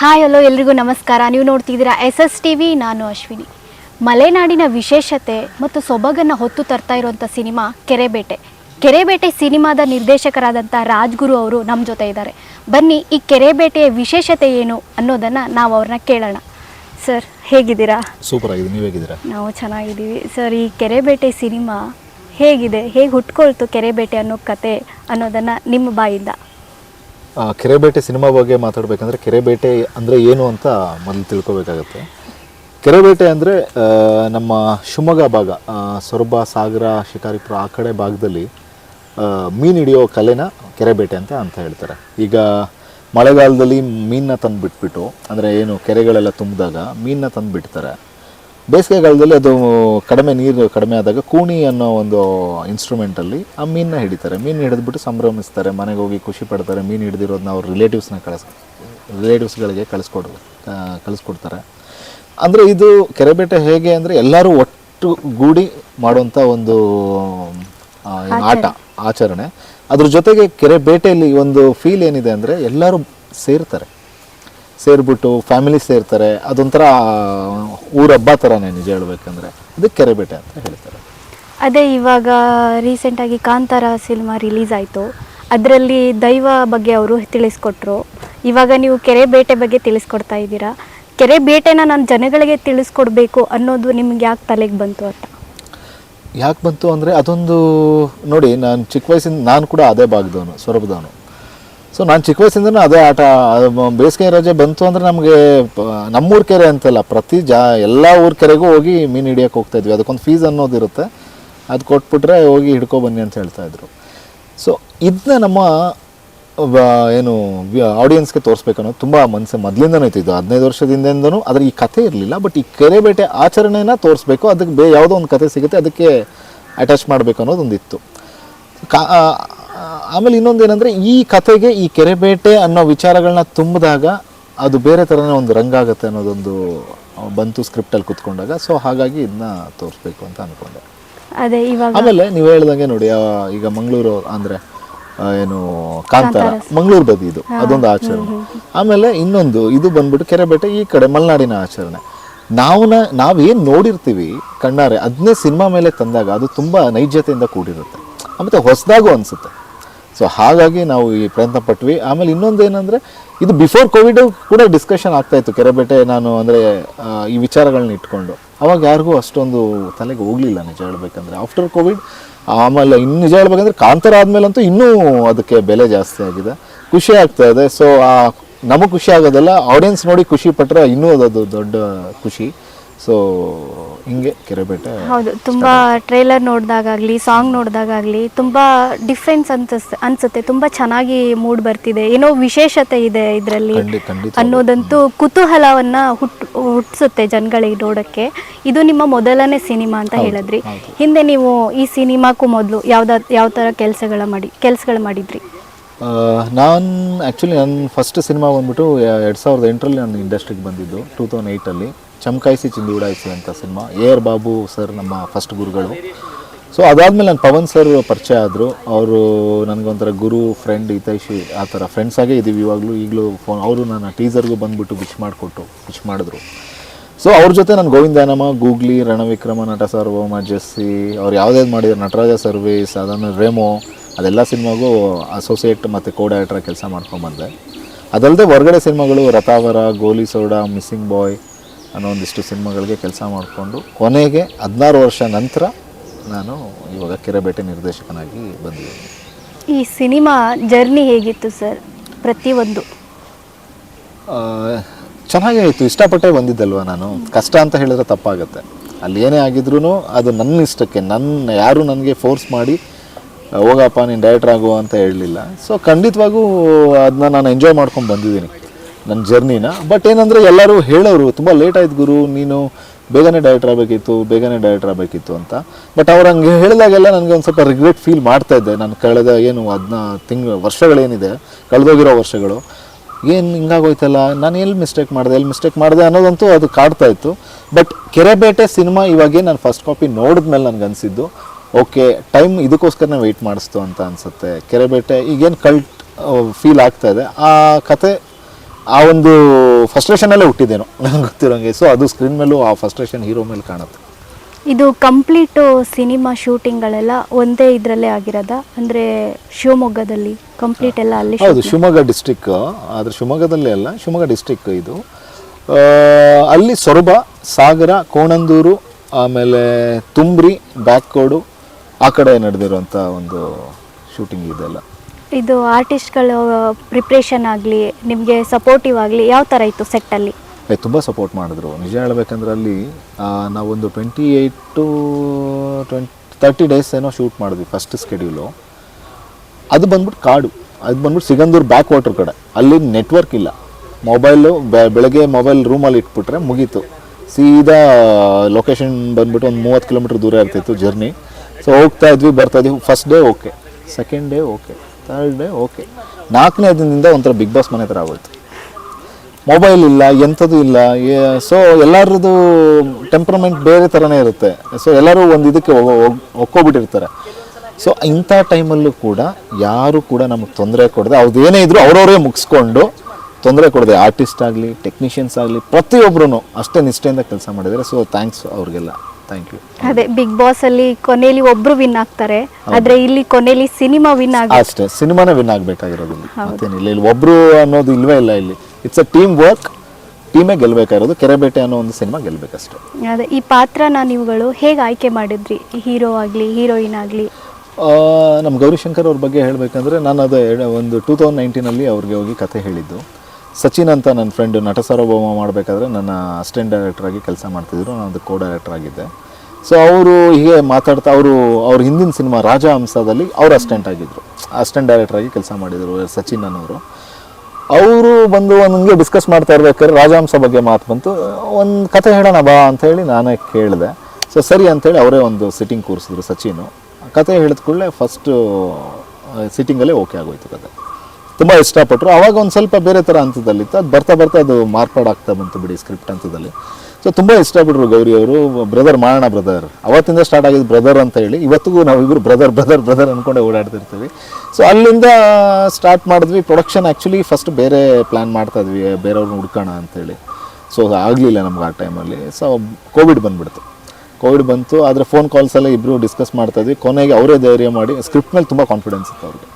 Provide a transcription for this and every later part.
Hi hello ಎಲ್ರಿಗೂ ನಮಸ್ಕಾರ. ನೀವು ನೋಡ್ತಿದ್ದೀರಾ ಎಸ್ ಎಸ್ ಟಿ ವಿ ನಾನು ಅಶ್ವಿನಿ. ಮಲೆನಾಡಿನ ವಿಶೇಷತೆ ಮತ್ತು ಸೊಬಗನ್ನು ಹೊತ್ತು ತರ್ತಾ ಇರುವಂಥ ಸಿನಿಮಾ ಕೆರೆಬೇಟೆ. ಕೆರೆಬೇಟೆ ಸಿನಿಮಾದ ನಿರ್ದೇಶಕರಾದಂಥ ರಾಜ್ಗುರು ಅವರು ನಮ್ಮ ಜೊತೆ ಇದ್ದಾರೆ. ಬನ್ನಿ ಈ ಕೆರೆಬೇಟೆಯ ವಿಶೇಷತೆ ಏನು ಅನ್ನೋದನ್ನು ನಾವು ಅವ್ರನ್ನ ಕೇಳೋಣ. ಸರ್ ಹೇಗಿದ್ದೀರಾ? ಸೂಪರ್ ಆಗಿದೆ ನೀವು ಹೇಗಿದ್ದೀರಾ? ನಾವು ಚೆನ್ನಾಗಿದ್ದೀವಿ. ಸರ್ ಈ ಕೆರೆಬೇಟೆ ಸಿನಿಮಾ ಹೇಗಿದೆ? ಹೇಗೆ ಹುಟ್ಕೊಳ್ತು ಕೆರೆಬೇಟೆ ಅನ್ನೋ ಕತೆ ಅನ್ನೋದನ್ನು ನಿಮ್ಮ ಬಾಯಿಂದ ಕೆರೆಬೇಟೆ ಸಿನಿಮಾ ಬಗ್ಗೆ ಮಾತಾಡಬೇಕಂದ್ರೆ ಕೆರೆಬೇಟೆ ಅಂದರೆ ಏನು ಅಂತ ಮೊದಲು ತಿಳ್ಕೋಬೇಕಾಗುತ್ತೆ. ಕೆರೆಬೇಟೆ ಅಂದರೆ ನಮ್ಮ ಶಿವಮೊಗ್ಗ ಭಾಗ ಸೊರಬ, ಸಾಗರ, ಶಿಕಾರಿಪುರ ಆ ಕಡೆ ಭಾಗದಲ್ಲಿ ಮೀನು ಹಿಡಿಯೋ ಕಲೆನ ಕೆರೆಬೇಟೆ ಅಂತ ಅಂತ ಹೇಳ್ತಾರೆ. ಈಗ ಮಳೆಗಾಲದಲ್ಲಿ ಮೀನನ್ನ ತಂದು ಬಿಟ್ಬಿಟ್ಟು ಅಂದರೆ ಏನು ಕೆರೆಗಳೆಲ್ಲ ತುಂಬಿದಾಗ ಮೀನನ್ನ ತಂದು ಬಿಡ್ತಾರೆ ಬೇಸಿಗೆಗಾಲದಲ್ಲಿ ಅದು ಕಡಿಮೆ ನೀರು ಕಡಿಮೆ ಆದಾಗ ಕೂಣಿ ಅನ್ನೋ ಒಂದು ಇನ್ಸ್ಟ್ರೂಮೆಂಟಲ್ಲಿ ಆ ಮೀನನ್ನ ಹಿಡಿತಾರೆ. ಮೀನು ಹಿಡಿದ್ಬಿಟ್ಟು ಸಂಭ್ರಮಿಸ್ತಾರೆ. ಮನೆಗೆ ಹೋಗಿ ಖುಷಿ ಪಡ್ತಾರೆ. ಮೀನು ಹಿಡಿದಿರೋದನ್ನ ಅವ್ರ ರಿಲೇಟಿವ್ಸ್ನ ಕಳಿಸ್ ರಿಲೇಟಿವ್ಸ್ಗಳಿಗೆ ಕಳಿಸ್ಕೊಡ್ ಆ, ಕಳಿಸ್ಕೊಡ್ತಾರೆ. ಅಂದರೆ ಇದು ಕೆರೆಬೇಟೆ ಹೇಗೆ ಅಂದರೆ ಎಲ್ಲರೂ ಒಟ್ಟು ಗೂಡಿ ಮಾಡುವಂಥ ಒಂದು ಆಟ ಆಚರಣೆ. ಅದ್ರ ಜೊತೆಗೆ ಕೆರೆ ಬೇಟೆಯಲ್ಲಿ ಒಂದು ಫೀಲ್ ಏನಿದೆ ಅಂದರೆ ಎಲ್ಲರೂ ಸೇರ್ತಾರೆ. ಸೇರಿಬಿಟ್ಟು ಫ್ಯಾಮಿಲಿ ಸೇರ್ತಾರೆ ಅದೊಂಥರ ಊರ ಹಬ್ಬ ಥರನೇ ನಿಜ ಹೇಳ್ಬೇಕಂದ್ರೆ. ಅದು ಕೆರೆಬೇಟೆ ಅಂತ ಹೇಳ್ತಾರೆ. ಅದೇ ಇವಾಗ ರೀಸೆಂಟಾಗಿ ಕಾಂತಾರ ಸಿನಿಮಾ ರಿಲೀಸ್ ಆಯಿತು. ಅದರಲ್ಲಿ ದೈವ ಬಗ್ಗೆ ಅವರು ತಿಳಿಸ್ಕೊಟ್ರು. ಇವಾಗ ನೀವು ಕೆರೆ ಬೇಟೆ ಬಗ್ಗೆ ತಿಳಿಸ್ಕೊಡ್ತಾ ಇದ್ದೀರಾ? ಕೆರೆ ಬೇಟೆನ ನಾನು ಜನಗಳಿಗೆ ತಿಳಿಸ್ಕೊಡ್ಬೇಕು ಅನ್ನೋದು ನಿಮ್ಗೆ ಯಾಕೆ ತಲೆಗೆ ಬಂತು ಅಂತ? ಯಾಕೆ ಬಂತು ಅಂದರೆ ಅದೊಂದು ನೋಡಿ ನಾನು ಚಿಕ್ಕ ವಯಸ್ಸಿಂದ ನಾನು ಕೂಡ ಅದೇ ಭಾಗದವನು ಸೊರಬದವನು. ಸೊ ನಾನು ಚಿಕ್ಕ ವಯಸ್ಸಿಂದನೂ ಅದೇ ಆಟ ಬೇಸಿಗೆ ರಜೆ ಬಂತು ಅಂದರೆ ನಮಗೆ ನಮ್ಮೂರು ಕೆರೆ ಅಂತಲ್ಲ, ಪ್ರತಿ ಜಾ, ಎಲ್ಲ ಊರ ಕೆರೆಗೂ ಹೋಗಿ ಮೀನು ಹಿಡಿಯೋಕೆ ಹೋಗ್ತಾ ಇದ್ವಿ. ಅದಕ್ಕೊಂದು ಫೀಸ್ ಅನ್ನೋದಿರುತ್ತೆ ಅದು ಕೊಟ್ಬಿಟ್ರೆ ಹೋಗಿ ಹಿಡ್ಕೊ ಬನ್ನಿ ಅಂತ ಹೇಳ್ತಾ ಇದ್ರು. ಸೊ ಇದನ್ನ ನಮ್ಮ ಏನು ಆಡಿಯನ್ಸ್ಗೆ ತೋರಿಸ್ಬೇಕು ಅನ್ನೋದು ತುಂಬ ಮನಸ್ಸು ಮೊದಲಿಂದನೂ ಇತ್ತು. ಹದಿನೈದು ವರ್ಷದಿಂದನೂ ಆದರೆ ಈ ಕಥೆ ಇರಲಿಲ್ಲ. ಬಟ್ ಈ ಕೆರೆ ಬೇಟೆ ಆಚರಣೆನ ತೋರಿಸ್ಬೇಕು. ಅದಕ್ಕೆ ಬೇ, ಯಾವುದೋ ಒಂದು ಕತೆ ಸಿಗುತ್ತೆ. ಅದಕ್ಕೆ ಅಟ್ಯಾಚ್ ಮಾಡಬೇಕು ಅನ್ನೋದೊಂದು ಇತ್ತು ಕಾ ಆಮೇಲೆ ಇನ್ನೊಂದು ಏನಂದರೆ ಈ ಕಥೆಗೆ ಈ ಕೆರೆಬೇಟೆ ಅನ್ನೋ ವಿಚಾರಗಳನ್ನ ತುಂಬಿದಾಗ ಅದು ಬೇರೆ ಥರನೇ ಒಂದು ರಂಗಾಗುತ್ತೆ ಅನ್ನೋದೊಂದು ಬಂತು ಸ್ಕ್ರಿಪ್ಟಲ್ಲಿ ಕುತ್ಕೊಂಡಾಗ. ಸೊ ಹಾಗಾಗಿ ಇದನ್ನ ತೋರಿಸ್ಬೇಕು ಅಂತ ಅಂದ್ಕೊಂಡೆ ಅದೇ ಇವಾಗ ಆಮೇಲೆ ನೀವು ಹೇಳ್ದಂಗೆ ನೋಡಿ ಈಗ ಮಂಗಳೂರು ಅಂದ್ರೆ ಏನು ಕಾಂತಾರ. ಮಂಗಳೂರು ಬದಿ ಇದು. ಅದೊಂದು ಆಚರಣೆ. ಆಮೇಲೆ ಇನ್ನೊಂದು ಇದು ಬಂದ್ಬಿಟ್ಟು ಕೆರೆಬೇಟೆ ಈ ಕಡೆ ಮಲೆನಾಡಿನ ಆಚರಣೆ. ನಾವು ನಾವೇನು ನೋಡಿರ್ತೀವಿ ಕಣ್ಣಾರೆ ಅದನ್ನೇ ಸಿನಿಮಾ ಮೇಲೆ ತಂದಾಗ ಅದು ತುಂಬ ನೈಜತೆಯಿಂದ ಕೂಡಿರುತ್ತೆ. ಮತ್ತೆ ಹೊಸದಾಗೂ ಅನಿಸುತ್ತೆ. ಸೊ ಹಾಗಾಗಿ ನಾವು ಈ ಪ್ರಯತ್ನ ಪಟ್ವಿ. ಆಮೇಲೆ ಇನ್ನೊಂದು ಏನಂದರೆ, ಇದು ಬಿಫೋರ್ ಕೋವಿಡ್ ಕೂಡ ಡಿಸ್ಕಷನ್ ಆಗ್ತಾ ಇತ್ತು. ಕೆರೆಬೇಟೆ ನಾನು ಅಂದರೆ ಈ ವಿಚಾರಗಳನ್ನ ಇಟ್ಕೊಂಡು. ಅವಾಗ ಯಾರಿಗೂ ಅಷ್ಟೊಂದು ತಲೆಗೆ ಹೋಗಲಿಲ್ಲ ನಿಜ ಹೇಳ್ಬೇಕಂದ್ರೆ. ಆಫ್ಟರ್ ಕೋವಿಡ್ ಆಮೇಲೆ ಇನ್ನು ನಿಜ ಹೇಳ್ಬೇಕಂದ್ರೆ, ಕಾಂತಾರ ಆದಮೇಲಂತೂ ಇನ್ನೂ ಅದಕ್ಕೆ ಬೆಲೆ ಜಾಸ್ತಿ ಆಗಿದೆ. ಖುಷಿ ಆಗ್ತಾ ಇದೆ. ಸೊ ನಮಗೆ ಖುಷಿ ಆಗೋದಲ್ಲ. ಆಡಿಯನ್ಸ್ ನೋಡಿ ಖುಷಿ ಪಟ್ಟರೆ ಇನ್ನೂ ಅದು ದೊಡ್ಡ ಖುಷಿ. ಸೊ ಹಿಂಗೆ ಕೆರೆಬೇಟೆ ಹೌದು ತುಂಬಾ ಟ್ರೇಲರ್ ನೋಡಿದಾಗಲಿ ಸಾಂಗ್ ನೋಡಿದಾಗಲಿ ತುಂಬಾ ಡಿಫ್ರೆನ್ಸ್ ಅನ್ಸ್ ಅನ್ಸುತ್ತೆ. ತುಂಬಾ ಚೆನ್ನಾಗಿ ಮೂಡ್ ಬರ್ತಿದೆ. ಏನೋ ವಿಶೇಷತೆ ಇದೆ ಇದರಲ್ಲಿ ಖಂಡಿತ ಖಂಡಿತ ಅನ್ನೋದಂತೂ ಕುತೂಹಲವನ್ನ ಹುಟ್ ಹುಟ್ಟಿಸುತ್ತೆ ಜನಗಳಿಗೆ ನೋಡಕ್ಕೆ. ಇದು ನಿಮ್ಮ ಮೊದಲನೇ ಸಿನಿಮಾ ಅಂತ ಹೇಳಿದ್ರಿ. ಹಿಂದೆ. ನೀವು ಈ ಸಿನಿಮಾಕ್ಕೂ ಮೊದಲು ಯಾವ್ದ ಯಾವ ತರ ಕೆಲಸಗಳ ಮಾಡಿ ಕೆಲಸಗಳು ಮಾಡಿದ್ರಿ? ನಾನು ಆ್ಯಕ್ಚುಲಿ ನನ್ನ ಫಸ್ಟ್ ಸಿನಿಮಾ ಬಂದ್ಬಿಟ್ಟು ಎರಡು ಸಾವಿರದ ಎಂಟರಲ್ಲಿ ನಾನು ಇಂಡಸ್ಟ್ರಿಗೆ ಬಂದಿದ್ದು ಟೂ ತೌಸಂಡ್ ಏಯ್ಟಲ್ಲಿ ಚಮಕಾಯಿಸಿ ಚಿಂದಿ ಉಡಾಯಿಸಿ ಅಂತ cinema. A R Babu sir ನಮ್ಮ ಫಸ್ಟ್ ಗುರುಗಳು. ಸೊ ಅದಾದಮೇಲೆ ನಾನು ಪವನ್ ಸರ್ ಪರಿಚಯ ಆದರು. ಅವರು ನನಗೊಂಥರ ಗುರು ಫ್ರೆಂಡ್ ಹಿತೈಷಿ ಆ ಥರ ಫ್ರೆಂಡ್ಸ್ ಆಗೇ ಇದ್ದೀವಿ ಇವಾಗಲೂ. ಈಗಲೂ ಫೋನ್ ಅವರು ನನ್ನ ಟೀಸರ್ಗೂ ಬಂದುಬಿಟ್ಟು ವಿಶ್ ಮಾಡಿಕೊಟ್ಟು ವಿಶ್ ಮಾಡಿದ್ರು. ಸೊ ಅವ್ರ ಜೊತೆ ನಾನು ಗೋವಿಂದಾನಮ್ಮ ಗೂಗ್ಲಿ, ರಣವಿಕ್ರಮ, ನಟ ಸಾರ್ವಭೌಮ ಜೆಸ್ಸಿ, ಅವ್ರು ಯಾವುದೇ ಮಾಡಿದ್ರು. ನಟರಾಜ ಸರ್ವೀಸ್ ಅದಾದಮೇಲೆ ರೇಮೋ, ಅದೆಲ್ಲ ಸಿನಿಮಾಗೂ ಅಸೋಸಿಯೇಟ್ ಮತ್ತು ಕೋ ಡೈರೆಕ್ಟರ್ ಕೆಲಸ ಮಾಡ್ಕೊಂಬಂದೆ ಅದಲ್ಲದೆ ಹೊರಗಡೆ ಸಿನಿಮಾಗಳು ರಥಾವರ, ಗೋಲಿ ಸೋಡಾ ಮಿಸ್ಸಿಂಗ್ ಬಾಯ್ ಅನ್ನೋ ಒಂದಿಷ್ಟು ಸಿನಿಮಾಗಳಿಗೆ ಕೆಲಸ ಮಾಡಿಕೊಂಡು ಕೊನೆಗೆ ಹದಿನಾರು ವರ್ಷ ನಂತರ ನಾನು ಇವಾಗ ಕಿರಬೇಟೆ ನಿರ್ದೇಶಕನಾಗಿ ಬಂದಿದ್ದೀನಿ. ಈ ಸಿನಿಮಾ ಜರ್ನಿ ಹೇಗಿತ್ತು ಸರ್? ಪ್ರತಿಯೊಂದು ಚೆನ್ನಾಗೇ ಇತ್ತು. ಇಷ್ಟಪಟ್ಟೆ ಬಂದಿದ್ದಲ್ವ ನಾನು? ಕಷ್ಟ ಅಂತ ಹೇಳಿದ್ರೆ ತಪ್ಪಾಗುತ್ತೆ. ಅಲ್ಲಿ ಏನೇ ಆಗಿದ್ರೂ ಅದು ನನ್ನ ಇಷ್ಟಕ್ಕೆ. ನನ್ನ ಯಾರು ನನಗೆ ಫೋರ್ಸ್ ಮಾಡಿ ಹೋಗಪ್ಪ ನೀನು ಡೈರೆಕ್ಟರ್ ಆಗು ಅಂತ ಹೇಳಲಿಲ್ಲ. ಸೊ ಖಂಡಿತವಾಗೂ ಅದನ್ನ ನಾನು ಎಂಜಾಯ್ ಮಾಡ್ಕೊಂಡು ಬಂದಿದ್ದೀನಿ. ನನ್ನ ಜರ್ನಿನ. ಬಟ್ ಏನಂದರೆ ಎಲ್ಲರೂ ಹೇಳೋರು, ತುಂಬ ಲೇಟ್ ಆಯ್ತು ಗುರು, ನೀನು ಬೇಗನೆ ಡೈರೆಕ್ಟರ್ ಆಗಬೇಕಿತ್ತು, ಬೇಗನೆ ಡೈರೆಕ್ಟರ್ ಆಗಬೇಕಿತ್ತು ಅಂತ. ಬಟ್ ಅವ್ರು ಹಂಗೆ ಹೇಳಿದಾಗೆಲ್ಲ ನನಗೆ ಒಂದು ಸ್ವಲ್ಪ ರಿಗ್ರೆಟ್ ಫೀಲ್ ಮಾಡ್ತಾ ಇದ್ದೆ. ನಾನು ಕಳೆದ ಏನು ಅದನ್ನ ತಿಂಗಳು ವರ್ಷಗಳೇನಿದೆ, ಕಳೆದೋಗಿರೋ ವರ್ಷಗಳು. ಏನು ಹಿಂಗಾಗೋಯ್ತಲ್ಲ, ನಾನು ಎಲ್ಲಿ ಮಿಸ್ಟೇಕ್ ಮಾಡಿದೆ, ಎಲ್ಲಿ ಮಿಸ್ಟೇಕ್ ಮಾಡಿದೆ ಅನ್ನೋದಂತೂ ಅದು ಕಾಡ್ತಾ ಇತ್ತು. ಬಟ್ ಕೆರೆಬೇಟೆ ಸಿನಿಮಾ ಇವಾಗೇ ನಾನು ಫಸ್ಟ್ ಕಾಪಿ ನೋಡಿದ್ಮೇಲೆ ನನಗೆ ಅನಿಸಿದ್ದು, ಓಕೆ ಟೈಮ್ ಇದಕ್ಕೋಸ್ಕರ ನಾನು ವೆಯ್ಟ್ ಮಾಡಿಸ್ತು ಅಂತ ಅನಿಸುತ್ತೆ. ಕೆರೆಬೇಟೆ ಈಗೇನು ಕಲ್ಟ್ ಫೀಲ್ ಆಗ್ತಾ ಇದೆ. ಆ ಕತೆ ಆ ಒಂದು ಫಸ್ಟ್ರೇಷನಲ್ಲೇ ಹುಟ್ಟಿದ್ದೇನೋ ನನಗೆ ಗೊತ್ತಿರೋಂಗೆ. ಸೊ ಅದು ಸ್ಕ್ರೀನ್ ಮೇಲೂ ಆ ಫಸ್ಟ್ರೇಷನ್ ಹೀರೋ ಮೇಲೆ ಕಾಣುತ್ತೆ. ಇದು ಕಂಪ್ಲೀಟು ಸಿನಿಮಾ ಶೂಟಿಂಗ್ಗಳೆಲ್ಲ ಒಂದೇ ಇದರಲ್ಲೇ ಆಗಿರೋದ? ಅಂದರೆ ಶಿವಮೊಗ್ಗದಲ್ಲಿ ಕಂಪ್ಲೀಟ್ ಎಲ್ಲ ಅಲ್ಲಿ ಹೌದು ಶಿವಮೊಗ್ಗ ಡಿಸ್ಟಿಕ್ ಆದರೆ ಶಿವಮೊಗ್ಗದಲ್ಲೇ ಅಲ್ಲ ಶಿವಮೊಗ್ಗ ಡಿಸ್ಟಿಕ್ ಇದು. ಅಲ್ಲಿ ಸೊರಬ ಸಾಗರ ಕೋಣಂದೂರು ಆಮೇಲೆ ತುಂಬ್ರಿ ಬ್ಯಾಕ್ಕೋಡು ಆ ಕಡೆ ನಡೆದಿರುವಂಥ ಒಂದು ಶೂಟಿಂಗ್ ಇದೆಲ್ಲ. ಇದು ಆರ್ಟಿಸ್ಟ್ಗಳು ಪ್ರಿಪ್ರೇಷನ್ ಆಗಲಿ, ನಿಮಗೆ ಸಪೋರ್ಟಿವ್ ಆಗಲಿ, ಯಾವ ಥರ ಇತ್ತು ಸೆಟ್ಟಲ್ಲಿ ತುಂಬ ಸಪೋರ್ಟ್ ಮಾಡಿದ್ರು. ನಿಜ ಹೇಳಬೇಕಂದ್ರೆ ಅಲ್ಲಿ ನಾವೊಂದು twenty eight to twenty thirty days ಏನೋ ಶೂಟ್ ಮಾಡಿದ್ವಿ ಫಸ್ಟ್ ಸ್ಕೆಡ್ಯೂಲು ಅದು ಬಂದ್ಬಿಟ್ಟು ಕಾಡು. ಅದು ಬಂದ್ಬಿಟ್ಟು ಸಿಗಂದೂರು ಬ್ಯಾಕ್ ವಾಟರ್ ಕಡೆ. ಅಲ್ಲಿ ನೆಟ್ವರ್ಕ್ ಇಲ್ಲ. ಮೊಬೈಲು ಬೆಳಗ್ಗೆ ಮೊಬೈಲ್ ರೂಮಲ್ಲಿ ಇಟ್ಬಿಟ್ರೆ ಮುಗೀತು. ಸೀದಾ ಲೊಕೇಶನ್ ಬಂದ್ಬಿಟ್ಟು ಒಂದು ಮೂವತ್ತು ಕಿಲೋಮೀಟ್ರ್ ದೂರ ಇರ್ತಿತ್ತು ಜರ್ನಿ ಸೊ ಹೋಗ್ತಾ ಇದ್ವಿ, ಬರ್ತಾ ಇದ್ವಿ. First day okay second day okay third day okay. ನಾಲ್ಕನೇ ದಿನದಿಂದ ಒಂಥರ ಬಿಗ್ ಬಾಸ್ ಮನೆ ಥರ ಆಗೋಯ್ತು. ಮೊಬೈಲ್ ಇಲ್ಲ, ಎಂಥದ್ದು ಇಲ್ಲ ಸೊ ಎಲ್ಲರದ್ದು ಟೆಂಪ್ರಮೆಂಟ್ ಬೇರೆ ಥರನೇ ಇರುತ್ತೆ. ಸೊ ಎಲ್ಲರೂ ಒಂದು ಇದಕ್ಕೆ ಒಕ್ಕೋಗ್ಬಿಟ್ಟಿರ್ತಾರೆ ಸೊ ಇಂಥ ಟೈಮಲ್ಲೂ ಕೂಡ ಯಾರು ಕೂಡ ನಮಗೆ ತೊಂದರೆ ಕೊಡದೆ ಅವ್ರದ್ದು ಏನೇ ಇದ್ರು ಅವ್ರವರೇ ಮುಗಿಸ್ಕೊಂಡು ತೊಂದರೆ ಕೊಡದೆ. ಆರ್ಟಿಸ್ಟ್ ಆಗಲಿ ಟೆಕ್ನಿಷಿಯನ್ಸ್ ಆಗಲಿ ಪ್ರತಿಯೊಬ್ಬರೂ ಅಷ್ಟೇ ನಿಷ್ಠೆಯಿಂದ ಕೆಲಸ ಮಾಡಿದ್ದಾರೆ ಸೊ ಥ್ಯಾಂಕ್ಸ್ ಅವ್ರಿಗೆಲ್ಲ. ಥ್ಯಾಂಕ್ ಯು ಅದೇ ಬಿಗ್ ಬಾಸ್ ಅಲ್ಲಿ ಕೊನೆಯಲ್ಲಿ ಒಬ್ರು ವಿನ್ ಆಗ್ತಾರೆ. ಆದ್ರೆ ಇಲ್ಲಿ ಕೊನೆಯಲ್ಲಿ ಸಿನಿಮಾ ವಿನ್ ಆಗ ಅಷ್ಟೇ ಸಿನಿಮಾನೇ ವಿನ್ ಆಗಬೇಕಾಗಿರೋದು ಮತ್ತೇನಿಲ್ಲ ಇಲ್ಲಿ ಒಬ್ರು ಅನ್ನೋದು ಇಲ್ವೇ ಇಲ್ಲ ಇಲ್ಲಿ. ಇಟ್ಸ್ ಅ ಟೀಮ್ ವರ್ಕ್ ಟೀಮೇ ಗೆಲ್ಬೇಕಾಗಿರೋದು ಕೆರೆಬೇಟೆ ಅನ್ನೋ ಒಂದು ಸಿನಿಮಾ ಗೆಲ್ಲಬೇಕಷ್ಟೇ ಅದೇ ಈ ಪಾತ್ರನ ನೀವುಗಳು ಹೇಗೆ ಆಯ್ಕೆ ಮಾಡಿದ್ರಿ? ಹೀರೋ ಆಗಲಿ ಹೀರೋಯಿನ್ ಆಗಲಿ? ನಮ್ಮ ಗೌರಿಶಂಕರ್ ಅವ್ರ ಬಗ್ಗೆ ಹೇಳಬೇಕಂದ್ರೆ ನಾನು ಅದೇ ಒಂದು ಟೂ ತೌಸಂಡ್ ನೈನ್ಟೀನಲ್ಲಿ ಅವ್ರಿಗೆ ಹೋಗಿ ಕತೆ ಹೇಳಿದ್ದು. ಸಚಿನ್ ಅಂತ ನನ್ನ ಫ್ರೆಂಡ್ ನಟ ಸಾರ್ವಭೌಮ ಮಾಡಬೇಕಾದ್ರೆ ನನ್ನ ಅಸಿಸ್ಟೆಂಟ್ ಡೈರೆಕ್ಟರ್ ಆಗಿ ಕೆಲಸ ಮಾಡ್ತಿದ್ರು. ನಾನು ಕೋ ಡೈರೆಕ್ಟರ್ ಆಗಿದ್ದೆ. ಸೊ ಅವರು ಹೀಗೆ ಮಾತಾಡ್ತಾ, ಅವರು, ಅವ್ರ ಹಿಂದಿನ ಸಿನಿಮಾ ರಾಜ ಹಂಸದಲ್ಲಿ ಅಸ್ಟೆಂಟ್ ಅಸಿಸ್ಟೆಂಟ್ ಆಗಿದ್ದರು ಅಸಿಸ್ಟೆಂಟ್ ಡೈರೆಕ್ಟರ್ ಆಗಿ ಕೆಲಸ ಮಾಡಿದರು ಸಚಿನ್ ಅನ್ನೋರು. ಅವರು ಬಂದು ನನಗೆ ಡಿಸ್ಕಸ್ ಮಾಡ್ತಾ ಇರ್ಬೇಕಾದ್ರೆ ರಾಜಹಂಸ ಬಗ್ಗೆ ಮಾತು ಬಂತು. ಒಂದು ಕತೆ ಹೇಳೋಣ ಬಾ ಅಂತ ಹೇಳಿ ನಾನೇ ಕೇಳಿದೆ. ಸೊ ಸರಿ ಅಂಥೇಳಿ ಅವರೇ ಒಂದು ಸಿಟ್ಟಿಂಗ್ ಕೂರಿಸಿದ್ರು ಸಚಿನು. ಕತೆ ಹೇಳಿದ ಕೂಡಲೇ ಫಸ್ಟು ಸಿಟ್ಟಿಂಗಲ್ಲೇ ಓಕೆ ಆಗೋಯ್ತು ಕತೆ. ತುಂಬ ಇಷ್ಟಪಟ್ಟರು ಅವಾಗ ಒಂದು ಸ್ವಲ್ಪ ಬೇರೆ ಥರ ಹಂತದಲ್ಲಿತ್ತು ಅದು ಬರ್ತಾ ಬರ್ತಾ ಅದು ಮಾರ್ಪಾಡಾಗ್ತಾ ಬಂತು ಬಿಡಿ ಸ್ಕ್ರಿಪ್ಟ್ ಹಂತದಲ್ಲಿ ಸೊ ತುಂಬ ಇಷ್ಟಪಟ್ಟರು ಗೌರಿ ಅವರು ಬ್ರದರ್ ಮಾಡೋಣ ಬ್ರದರ್ ಅವತ್ತಿಂದ ಸ್ಟಾರ್ಟ್ ಆಗಿದ್ದು ಬ್ರದರ್ ಅಂತ ಹೇಳಿ, ಇವತ್ತಿಗೂ ನಾವಿಬ್ಬರು ಬ್ರದರ್ ಬ್ರದರ್ ಬ್ರದರ್ ಅಂದ್ಕೊಂಡೆ ಓಡಾಡ್ತಿರ್ತೀವಿ. ಸೊ ಅಲ್ಲಿಂದ ಸ್ಟಾರ್ಟ್ ಮಾಡಿದ್ವಿ. ಪ್ರೊಡಕ್ಷನ್ ಆ್ಯಕ್ಚುಲಿ ಫಸ್ಟ್ ಬೇರೆ ಪ್ಲ್ಯಾನ್ ಮಾಡ್ತಾ ಇದ್ವಿ, ಬೇರೆಯವ್ರನ್ನ ಹುಡ್ಕೋಣ ಅಂತೇಳಿ ಸೊ ಆಗಲಿಲ್ಲ ನಮ್ಗೆ ಆ ಟೈಮಲ್ಲಿ ಸೊ ಕೋವಿಡ್ ಬಂದ್ಬಿಡ್ತು. ಕೋವಿಡ್ ಬಂತು, ಆದರೆ ಫೋನ್ ಕಾಲ್ಸೆಲ್ಲ ಇಬ್ಬರು ಡಿಸ್ಕಸ್ ಮಾಡ್ತಾ ಇದ್ವಿ. ಕೊನೆಗೆ ಅವರೇ ಧೈರ್ಯ ಮಾಡಿ ಸ್ಕ್ರಿಪ್ಟ್ ಮೇಲೆ ತುಂಬ ಕಾನ್ಫಿಡೆನ್ಸ್ ಇತ್ತು ಅವ್ರಿಗೆ.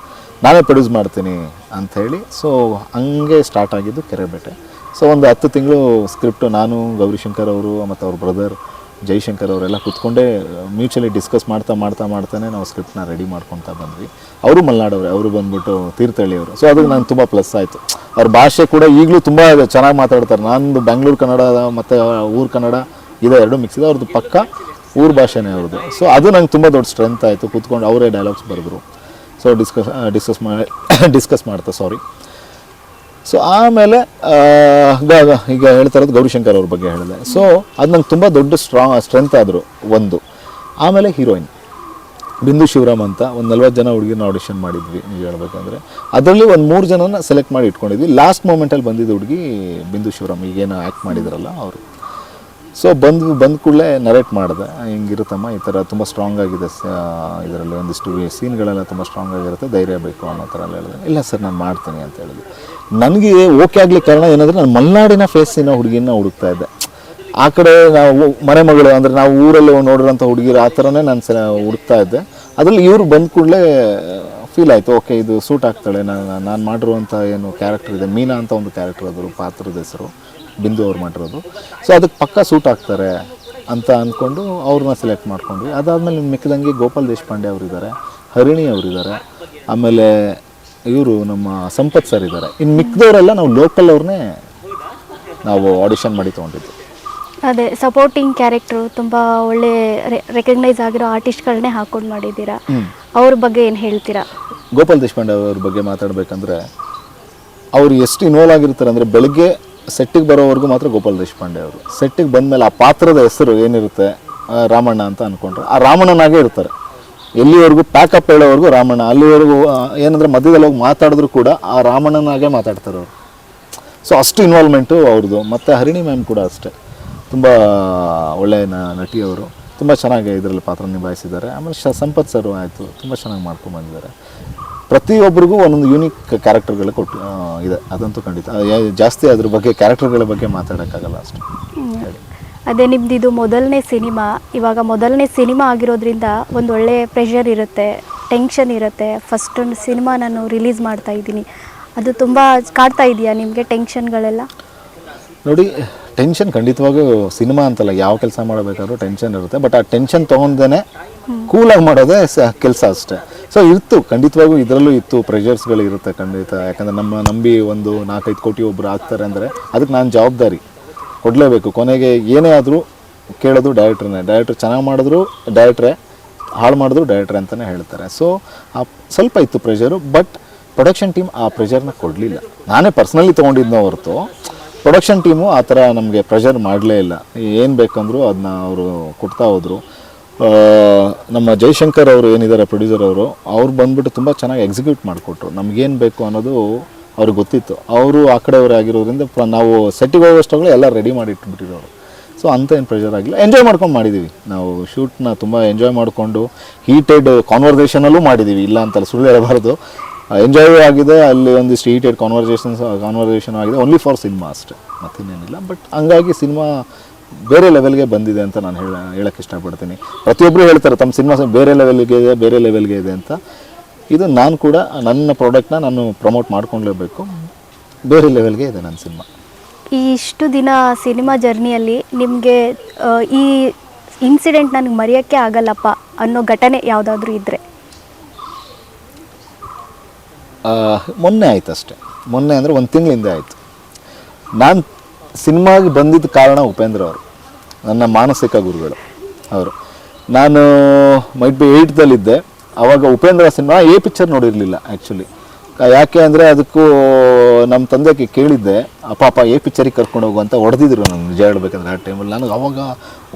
ನಾನೇ ಪ್ರೊಡ್ಯೂಸ್ ಮಾಡ್ತೀನಿ ಅಂಥೇಳಿ. ಸೊ ಹಂಗೆ ಸ್ಟಾರ್ಟ್ ಆಗಿದ್ದು ಕೆರೆಬೇಟೆ ಸೊ ಒಂದು ಹತ್ತು ತಿಂಗಳು ಸ್ಕ್ರಿಪ್ಟು ನಾನು ಗೌರಿಶಂಕರ್ ಅವರು ಮತ್ತು ಅವ್ರ ಬ್ರದರ್ ಜೈಶಂಕರ್ ಅವರೆಲ್ಲ ಕೂತ್ಕೊಂಡೇ ಮ್ಯೂಚುವಲಿ ಡಿಸ್ಕಸ್ ಮಾಡ್ತಾ ಮಾಡ್ತಾ, ಮಾಡ್ತಾನೆ ನಾವು ಸ್ಕ್ರಿಪ್ಟ್ನ ರೆಡಿ ಮಾಡ್ಕೊತಾ ಬಂದ್ವಿ. ಅವರು ಮಲ್ನಾಡವ್ರೆ, ಅವರು ಬಂದ್ಬಿಟ್ಟು ತೀರ್ಥಹಳ್ಳಿ ಅವರು. ಸೊ ಅದಕ್ಕೆ ನಾನು ತುಂಬ ಪ್ಲಸ್ ಆಯಿತು. ಅವ್ರ ಭಾಷೆ ಕೂಡ ಈಗಲೂ ತುಂಬ ಚೆನ್ನಾಗಿ ಮಾತಾಡ್ತಾರೆ. ನಾನು ಬೆಂಗಳೂರು ಕನ್ನಡ, ಮತ್ತು ಊರು ಕನ್ನಡ ಇದೆ, ಎರಡು ಮಿಕ್ಸ್ ಇದೆ. ಅವ್ರದ್ದು ಪಕ್ಕ ಊರು ಭಾಷೆನೇ ಅವ್ರದ್ದು ಸೊ ಅದು ನಂಗೆ ತುಂಬ ದೊಡ್ಡ ಸ್ಟ್ರೆಂತ್ ಆಯಿತು. ಕೂತ್ಕೊಂಡು ಅವರೇ ಡೈಲಾಗ್ಸ್ ಬರೆದ್ರು. ಸೊ ಡಿಸ್ಕಸ್ ಡಿಸ್ಕಸ್ ಮಾಡಿ ಡಿಸ್ಕಸ್ ಮಾಡ್ತಾ ಸಾರಿ ಸೊ ಆಮೇಲೆ ಈಗ ಹೇಳ್ತಾ ಇರೋದು ಗೌರಿಶಂಕರ್ ಅವ್ರ ಬಗ್ಗೆ ಹೇಳಿದೆ ಸೊ ಅದು ನಂಗೆ ತುಂಬ ದೊಡ್ಡ ಸ್ಟ್ರಾಂಗ್ ಸ್ಟ್ರೆಂತ್ ಆದರು ಒಂದು. ಆಮೇಲೆ ಹೀರೋಯಿನ್. ಬಿಂದು ಶಿವರಾಮ್ ಅಂತ ಒಂದು ನಲ್ವತ್ತು ಜನ ಹುಡುಗಿನ ಆಡಿಷನ್ ಮಾಡಿದ್ವಿ, ನೀವು ಹೇಳ್ಬೇಕಂದ್ರೆ. ಅದರಲ್ಲಿ ಒಂದು ಮೂರು ಜನನ ಸೆಲೆಕ್ಟ್ ಮಾಡಿ ಇಟ್ಕೊಂಡಿದ್ವಿ. ಲಾಸ್ಟ್ ಮೂಮೆಂಟಲ್ಲಿ ಬಂದಿದ್ದ ಹುಡುಗಿ ಬಿಂದು ಶಿವರಾಮ್, ಈಗೇನು ಆ್ಯಕ್ಟ್ ಮಾಡಿದ್ರಲ್ಲ ಅವರು. ಸೊ ಬಂದು, ಬಂದ ಕೂಡಲೇ ನರೇಟ್ ಮಾಡಿದೆ. ಹಿಂಗಿರುತ್ತಮ್ಮ, ಈ ಥರ ತುಂಬ ಸ್ಟ್ರಾಂಗ್ ಆಗಿದೆ ಇದರಲ್ಲಿ ಒಂದಿಷ್ಟು ಸೀನ್ಗಳೆಲ್ಲ ತುಂಬ ಸ್ಟ್ರಾಂಗ್ ಆಗಿರುತ್ತೆ, ಧೈರ್ಯ ಬೇಕು ಅನ್ನೋ ಥರ ಎಲ್ಲ ಹೇಳಿದೆ. ಇಲ್ಲ ಸರ್, ನಾನು ಮಾಡ್ತೀನಿ ಅಂತ ಹೇಳಿದೆ. ನನಗೆ ಓಕೆ ಆಗಲಿ ಕಾರಣ ಏನಂದರೆ, ನಾನು ಮಲೆನಾಡಿನ ಫೇಸಿನ ಹುಡುಗಿನ ಹುಡುಕ್ತಾ ಇದ್ದೆ. ಆ ಕಡೆ ನಾವು ಮನೆಮಗಳು, ಅಂದರೆ ನಾವು ಊರಲ್ಲಿ ನೋಡಿರೋಂಥ ಹುಡುಗಿರು, ಆ ಥರನೇ ನಾನು ಸ ಹುಡುಕ್ತಾ ಇದ್ದೆ. ಅದರಲ್ಲಿ ಇವರು ಬಂದ ಕೂಡಲೇ ಫೀಲ್ ಆಯಿತು ಓಕೆ ಇದು ಸೂಟ್ ಆಗ್ತಾಳೆ, ನಾನು ನಾನು ಮಾಡಿರುವಂಥ ಏನು ಕ್ಯಾರೆಕ್ಟರ್ ಇದೆ, ಮೀನಾ ಅಂತ ಒಂದು ಕ್ಯಾರೆಕ್ಟರ್ ಅದರ, ಪಾತ್ರದ ಹೆಸರು. ಬಿಂದು ಅವ್ರು ಮಾಡಿರೋದು. ಸೊ ಅದಕ್ಕೆ ಪಕ್ಕ ಸೂಟ್ ಆಗ್ತಾರೆ ಅಂತ ಅಂದ್ಕೊಂಡು ಅವ್ರನ್ನ ಸೆಲೆಕ್ಟ್ ಮಾಡ್ಕೊಂಡ್ವಿ. ಅದಾದಮೇಲೆ ಮಿಕ್ಕದಂಗೆ ಗೋಪಾಲ್ ದೇಶಪಾಂಡೆ ಅವರಿದ್ದಾರೆ ಹರಿಣಿ ಅವರಿದ್ದಾರೆ ಆಮೇಲೆ ಇವರು ನಮ್ಮ ಸಂಪತ್ ಸರ್ ಇದ್ದಾರೆ. ಇನ್ನು ಮಿಕ್ಕದವರೆಲ್ಲ ನಾವು ಲೋಕಲ್ ಅವ್ರನ್ನೇ ನಾವು ಆಡಿಷನ್ ಮಾಡಿ ತೊಗೊಂಡಿದ್ವಿ ಅದೇ ಸಪೋರ್ಟಿಂಗ್ ಕ್ಯಾರೆಕ್ಟ್ರು ತುಂಬ ಒಳ್ಳೆ ರೆಕಗ್ನೈಸ್ ಆಗಿರೋ ಆರ್ಟಿಸ್ಟ್ಗಳನ್ನೇ ಹಾಕೊಂಡು ಮಾಡಿದ್ದೀರಾ? ಅವ್ರ ಬಗ್ಗೆ ಏನು ಹೇಳ್ತೀರಾ? ಗೋಪಾಲ್ ದೇಶಪಾಂಡೆ ಅವ್ರ ಬಗ್ಗೆ ಮಾತಾಡಬೇಕಂದ್ರೆ ಅವ್ರು ಎಷ್ಟು ಇನ್ವಾಲ್ವ್ ಆಗಿರ್ತಾರೆ ಅಂದರೆ ಬೆಳಗ್ಗೆ ಸೆಟ್ಟಿಗೆ ಬರೋವರೆಗೂ ಮಾತ್ರ ಗೋಪಾಲ್ ದೇಶಪಾಂಡೆ ಅವರು. ಸೆಟ್ಟಿಗೆ ಬಂದಮೇಲೆ ಆ ಪಾತ್ರದ ಹೆಸರು ಏನಿರುತ್ತೆ ರಾಮಣ್ಣ ಅಂತ ಅಂದ್ಕೊಂಡ್ರೆ ಆ ರಾಮಣ್ಣನಾಗೇ ಇರ್ತಾರೆ. ಎಲ್ಲಿವರೆಗೂ ಪ್ಯಾಕಪ್ ಹೇಳೋವರೆಗೂ ರಾಮಣ್ಣ, ಅಲ್ಲಿವರೆಗೂ ಏನಂದರೆ ಮಧ್ಯದಲ್ಲಿ ಹೋಗಿ ಮಾತಾಡಿದ್ರು ಕೂಡ ಆ ರಾಮಣ್ಣನಾಗೇ ಮಾತಾಡ್ತಾರೆ ಅವರು. ಸೊ ಅಷ್ಟು ಇನ್ವಾಲ್ವ್ಮೆಂಟು ಅವ್ರದ್ದು. ಮತ್ತು ಹರಿಣಿ ಮ್ಯಾಮ್ ಕೂಡ ಅಷ್ಟೇ. ತುಂಬ ಒಳ್ಳೆಯ ನಟಿಯವರು ತುಂಬ ಚೆನ್ನಾಗಿ ಇದರಲ್ಲಿ ಪಾತ್ರ ನಿಭಾಯಿಸಿದ್ದಾರೆ. ಆಮೇಲೆ ಸಂಪತ್ ಸರ್ ಆಯಿತು. ತುಂಬ ಚೆನ್ನಾಗಿ ಮಾಡ್ಕೊಂಡು ಬಂದಿದ್ದಾರೆ. ಪ್ರತಿಯೊಬ್ಬರಿಗೂ ಒಂದೊಂದು ಯೂನಿಕ್ ಕ್ಯಾರೆಕ್ಟರ್ಗಳು ಕೊಟ್ಟು ಇದೆ. ಅದಂತೂ ಖಂಡಿತ. ಜಾಸ್ತಿ ಅದ್ರ ಬಗ್ಗೆ ಕ್ಯಾರೆಕ್ಟರ್ಗಳ ಬಗ್ಗೆ ಮಾತಾಡೋಕ್ಕಾಗಲ್ಲ ಅಷ್ಟು. ಅದೇ ನಿಮ್ದು ಇದು ಮೊದಲನೇ ಸಿನಿಮಾ. ಇವಾಗ ಮೊದಲನೇ ಸಿನಿಮಾ ಆಗಿರೋದ್ರಿಂದ ಒಂದು ಒಳ್ಳೆ ಪ್ರೆಷರ್ ಇರುತ್ತೆ ಟೆನ್ಷನ್ ಇರುತ್ತೆ. ಫಸ್ಟ್ ಒಂದು ಸಿನಿಮಾ ನಾನು ರಿಲೀಸ್ ಮಾಡ್ತಾ ಇದ್ದೀನಿ. ಅದು ತುಂಬ ಕಾಡ್ತಾ ಇದೆಯಾ ನಿಮಗೆ ಟೆನ್ಷನ್ಗಳೆಲ್ಲ ನೋಡಿ ಟೆನ್ಷನ್ ಖಂಡಿತವಾಗೂ ಸಿನಿಮಾ ಅಂತಲ್ಲ ಯಾವ ಕೆಲಸ ಮಾಡಬೇಕಾದ್ರೂ ಟೆನ್ಷನ್ ಇರುತ್ತೆ. ಬಟ್ ಆ ಟೆನ್ಷನ್ ತೊಗೊಂಡೇ ಕೂಲಾಗಿ ಮಾಡೋದೇ ಕೆಲಸ ಅಷ್ಟೇ. ಸೊ ಇತ್ತು ಖಂಡಿತವಾಗೂ ಇದರಲ್ಲೂ ಇತ್ತು ಪ್ರೆಷರ್ಸ್ಗಳು ಇರುತ್ತೆ ಖಂಡಿತ. ಯಾಕಂದರೆ ನಮ್ಮ ನಂಬಿ ಒಂದು ನಾಲ್ಕೈದು ಕೋಟಿ ಒಬ್ಬರು ಆಗ್ತಾರೆ ಅಂದರೆ ಅದಕ್ಕೆ ನಾನು ಜವಾಬ್ದಾರಿ. ಕೊಡಲೇಬೇಕು. ಕೊನೆಗೆ ಏನೇ ಆದರೂ ಕೇಳೋದು ಡೈರೆಕ್ಟ್ರನ್ನೇ ಡೈರೆಕ್ಟ್ರ್ ಚೆನ್ನಾಗಿ ಮಾಡಿದ್ರು ಡೈರೆಕ್ಟ್ರೇ ಹಾಳು ಮಾಡಿದ್ರು ಡೈರೆಕ್ಟ್ರೆ ಅಂತಲೇ ಹೇಳ್ತಾರೆ. ಸೊ ಆ ಸ್ವಲ್ಪ ಇತ್ತು ಪ್ರೆಷರು ಬಟ್ ಪ್ರೊಡಕ್ಷನ್ ಟೀಮ್ ಆ ಪ್ರೆಷರ್ನ ಕೊಡಲಿಲ್ಲ. ನಾನೇ ಪರ್ಸ್ನಲಿ ತೊಗೊಂಡಿದ್ದನೋ ಹೊರತು ಪ್ರೊಡಕ್ಷನ್ ಟೀಮು ಆ ಥರ ನಮಗೆ ಪ್ರೆಷರ್ ಮಾಡಲೇ ಇಲ್ಲ. ಏನು ಬೇಕಂದ್ರು ಅದನ್ನ ಅವರು ಕೊಡ್ತಾ ಹೋದರು. ನಮ್ಮ ಜೈಶಂಕರ್ ಅವರು ಏನಿದ್ದಾರೆ ಪ್ರೊಡ್ಯೂಸರ್ ಅವರು, ಅವ್ರು ಬಂದ್ಬಿಟ್ಟು ತುಂಬ ಚೆನ್ನಾಗಿ ಎಕ್ಸಿಕ್ಯೂಟ್ ಮಾಡಿಕೊಟ್ರು. ನಮಗೇನು ಬೇಕು ಅನ್ನೋದು ಅವ್ರಿಗೆ ಗೊತ್ತಿತ್ತು. ಅವರು ಆ ಕಡೆಯವರೇ ಆಗಿರೋದ್ರಿಂದ ನಾವು ಸೆಟ್ಟಿಗೆ ಹೋಗೋಷ್ಟು ಎಲ್ಲ ರೆಡಿ ಮಾಡಿ ಇಟ್ಬಿಟ್ಟಿರೋರು. ಸೊ ಅಂತ ಏನು ಪ್ರೆಷರ್ ಆಗಿಲ್ಲ ಎಂಜಾಯ್ ಮಾಡ್ಕೊಂಡು ಮಾಡಿದ್ದೀವಿ ನಾವು ಶೂಟ್ನ ತುಂಬ ಎಂಜಾಯ್ ಮಾಡಿಕೊಂಡು ಹೀಟೆಡ್ ಕಾನ್ವರ್ಸೇಷನಲ್ಲೂ ಮಾಡಿದ್ದೀವಿ ಇಲ್ಲ ಅಂತಲ್ಲ, ಸುಳ್ಳು ಹೇಳಬಾರ್ದು. ಎಂಜಾಯ್ ಆಗಿದೆ, ಅಲ್ಲಿ ಒಂದಿಷ್ಟು ಹೀಟೆಡ್ ಕಾನ್ವರ್ಸೇಷನ್ಸ್ ಕಾನ್ವರ್ಸೇಷನ್ ಆಗಿದೆ. ಓನ್ಲಿ ಫಾರ್ ಸಿನಿಮಾ ಅಷ್ಟೇ. ಮತ್ತಿನ್ನೇನಿಲ್ಲ. ಬಟ್ ಹಂಗಾಗಿ ಸಿನಿಮಾ ಬೇರೆ ಲೆವೆಲ್ಗೆ ಬಂದಿದೆ ಅಂತ ನಾನು ಹೇಳ ಹೇಳಕ್ಕೆ ಇಷ್ಟಪಡ್ತೀನಿ. ಪ್ರತಿಯೊಬ್ಬರು ಹೇಳ್ತಾರೆ ತಮ್ಮ ಸಿನಿಮಾ ಬೇರೆ ಲೆವೆಲ್ಗೆ ಇದೆ ಬೇರೆ ಲೆವೆಲ್ಗೆ ಇದೆ ಅಂತ. ಇದು ನಾನು ಕೂಡ ನನ್ನ ಪ್ರಾಡಕ್ಟ್ನ ನಾನು ಪ್ರಮೋಟ್ ಮಾಡ್ಕೊಳ್ಲೇಬೇಕು ಬೇರೆ ಲೆವೆಲ್ಗೆ ಇದೆ ನನ್ನ ಸಿನಿಮಾ ಈ ಇಷ್ಟು ದಿನ ಸಿನಿಮಾ ಜರ್ನಿಯಲ್ಲಿ ನಿಮಗೆ ಈ ಇನ್ಸಿಡೆಂಟ್ ನನಗೆ ಮರೆಯೋಕ್ಕೆ ಆಗಲ್ಲಪ್ಪ ಅನ್ನೋ ಘಟನೆ ಯಾವುದಾದ್ರೂ ಇದ್ದರೆ ಮೊನ್ನೆ ಆಯ್ತು ಅಷ್ಟೇ. ಮೊನ್ನೆ ಅಂದರೆ ಒಂದು ತಿಂಗಳಿಂದ ಆಯಿತು. ನಾನು ಸಿನಿಮಾಗೆ ಬಂದಿದ್ದ ಕಾರಣ ಉಪೇಂದ್ರ ಅವರು. ನನ್ನ ಮಾನಸಿಕ ಗುರುಗಳು, ಅವರು. ನಾನು ಮೈಟ್ ಬಿ ಏಯ್ಟ್ದಲ್ಲಿದ್ದೆ. ಆವಾಗ ಉಪೇಂದ್ರ ಸಿನಿಮಾ ಎ ಪಿಕ್ಚರ್ ನೋಡಿರಲಿಲ್ಲ ಆ್ಯಕ್ಚುಲಿ ಯಾಕೆ ಅಂದರೆ ಅದಕ್ಕೂ ನಮ್ಮ ತಂದೆಗೆ ಕೇಳಿದ್ದೆ ಪಾಪ ಎ ಪಿಕ್ಚರಿಗೆ ಕರ್ಕೊಂಡು ಹೋಗು ಅಂತ ಹೊಡೆದಿದ್ರು ನನಗೆ ನಿಜ ಹೇಳ್ಬೇಕಂದ್ರೆ ಆ ಟೈಮಲ್ಲಿ ನನಗೆ ಅವಾಗ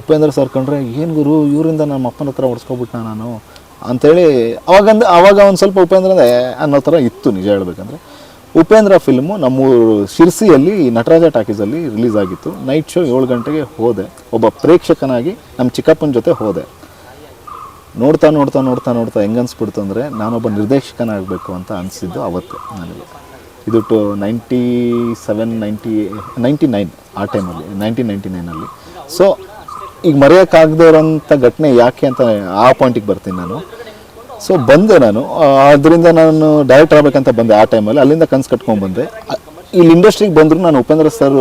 ಉಪೇಂದ್ರ ಸರ್ ಕಂಡ್ರೆ, ಏನು ಗುರು, ಇವರಿಂದ ನಮ್ಮ ಅಪ್ಪನ ಹತ್ರ ಹೊಡ್ಸ್ಕೊಬಿಟ್ಟ ನಾನು? ಅಂಥೇಳಿ ಅವಾಗಂದು ಅವಾಗ ಒಂದು ಸ್ವಲ್ಪ ಉಪೇಂದ್ರ ಅನ್ನೋ ಥರ ಇತ್ತು ನಿಜ ಹೇಳ್ಬೇಕಂದ್ರೆ. ಉಪೇಂದ್ರ ಫಿಲ್ಮು ನಮ್ಮೂರು ಶಿರ್ಸಿಯಲ್ಲಿ ನಟರಾಜ ಟಾಕೀಸಲ್ಲಿ ರಿಲೀಸ್ ಆಗಿತ್ತು. ನೈಟ್ ಶೋ ಏಳು ಗಂಟೆಗೆ ಹೋದೆ. ಒಬ್ಬ ಪ್ರೇಕ್ಷಕನಾಗಿ ನಮ್ಮ ಚಿಕ್ಕಪ್ಪನ ಜೊತೆ ಹೋದೆ. ನೋಡ್ತಾ ನೋಡ್ತಾ ನೋಡ್ತಾ ನೋಡ್ತಾ ಹೆಂಗನ್ಸ್ಬಿಡ್ತು ಅಂದರೆ ನಾನೊಬ್ಬ ನಿರ್ದೇಶಕನಾಗಬೇಕು ಅಂತ ಅನಿಸಿದ್ದು ಅವತ್ತು ನನಗೆ. ಇದು to ninety seven, ninety ninety nine ಆ ಟೈಮಲ್ಲಿ ನೈನ್ಟೀನ್ ನೈಂಟಿ ನೈನಲ್ಲಿ. ಸೊ ಈಗ ಮರೆಯೋಕ್ಕಾಗದೇ ಇರೋಂಥ ಘಟನೆ ಯಾಕೆ ಅಂತ ಆ ಪಾಯಿಂಟಿಗೆ ಬರ್ತೀನಿ ನಾನು. ಸೊ ಬಂದೆ ನಾನು. ಅದರಿಂದ ನಾನು ಡೈರೆಕ್ಟ್ ಆಗಬೇಕಂತ ಬಂದೆ ಆ ಟೈಮಲ್ಲಿ ಅಲ್ಲಿಂದ ಕನ್ಸು ಕಟ್ಕೊಂಡು ಬಂದೆ. ಇಲ್ಲಿ ಇಂಡಸ್ಟ್ರಿಗೆ ಬಂದರೂ ನಾನು ಉಪೇಂದ್ರ ಸರ್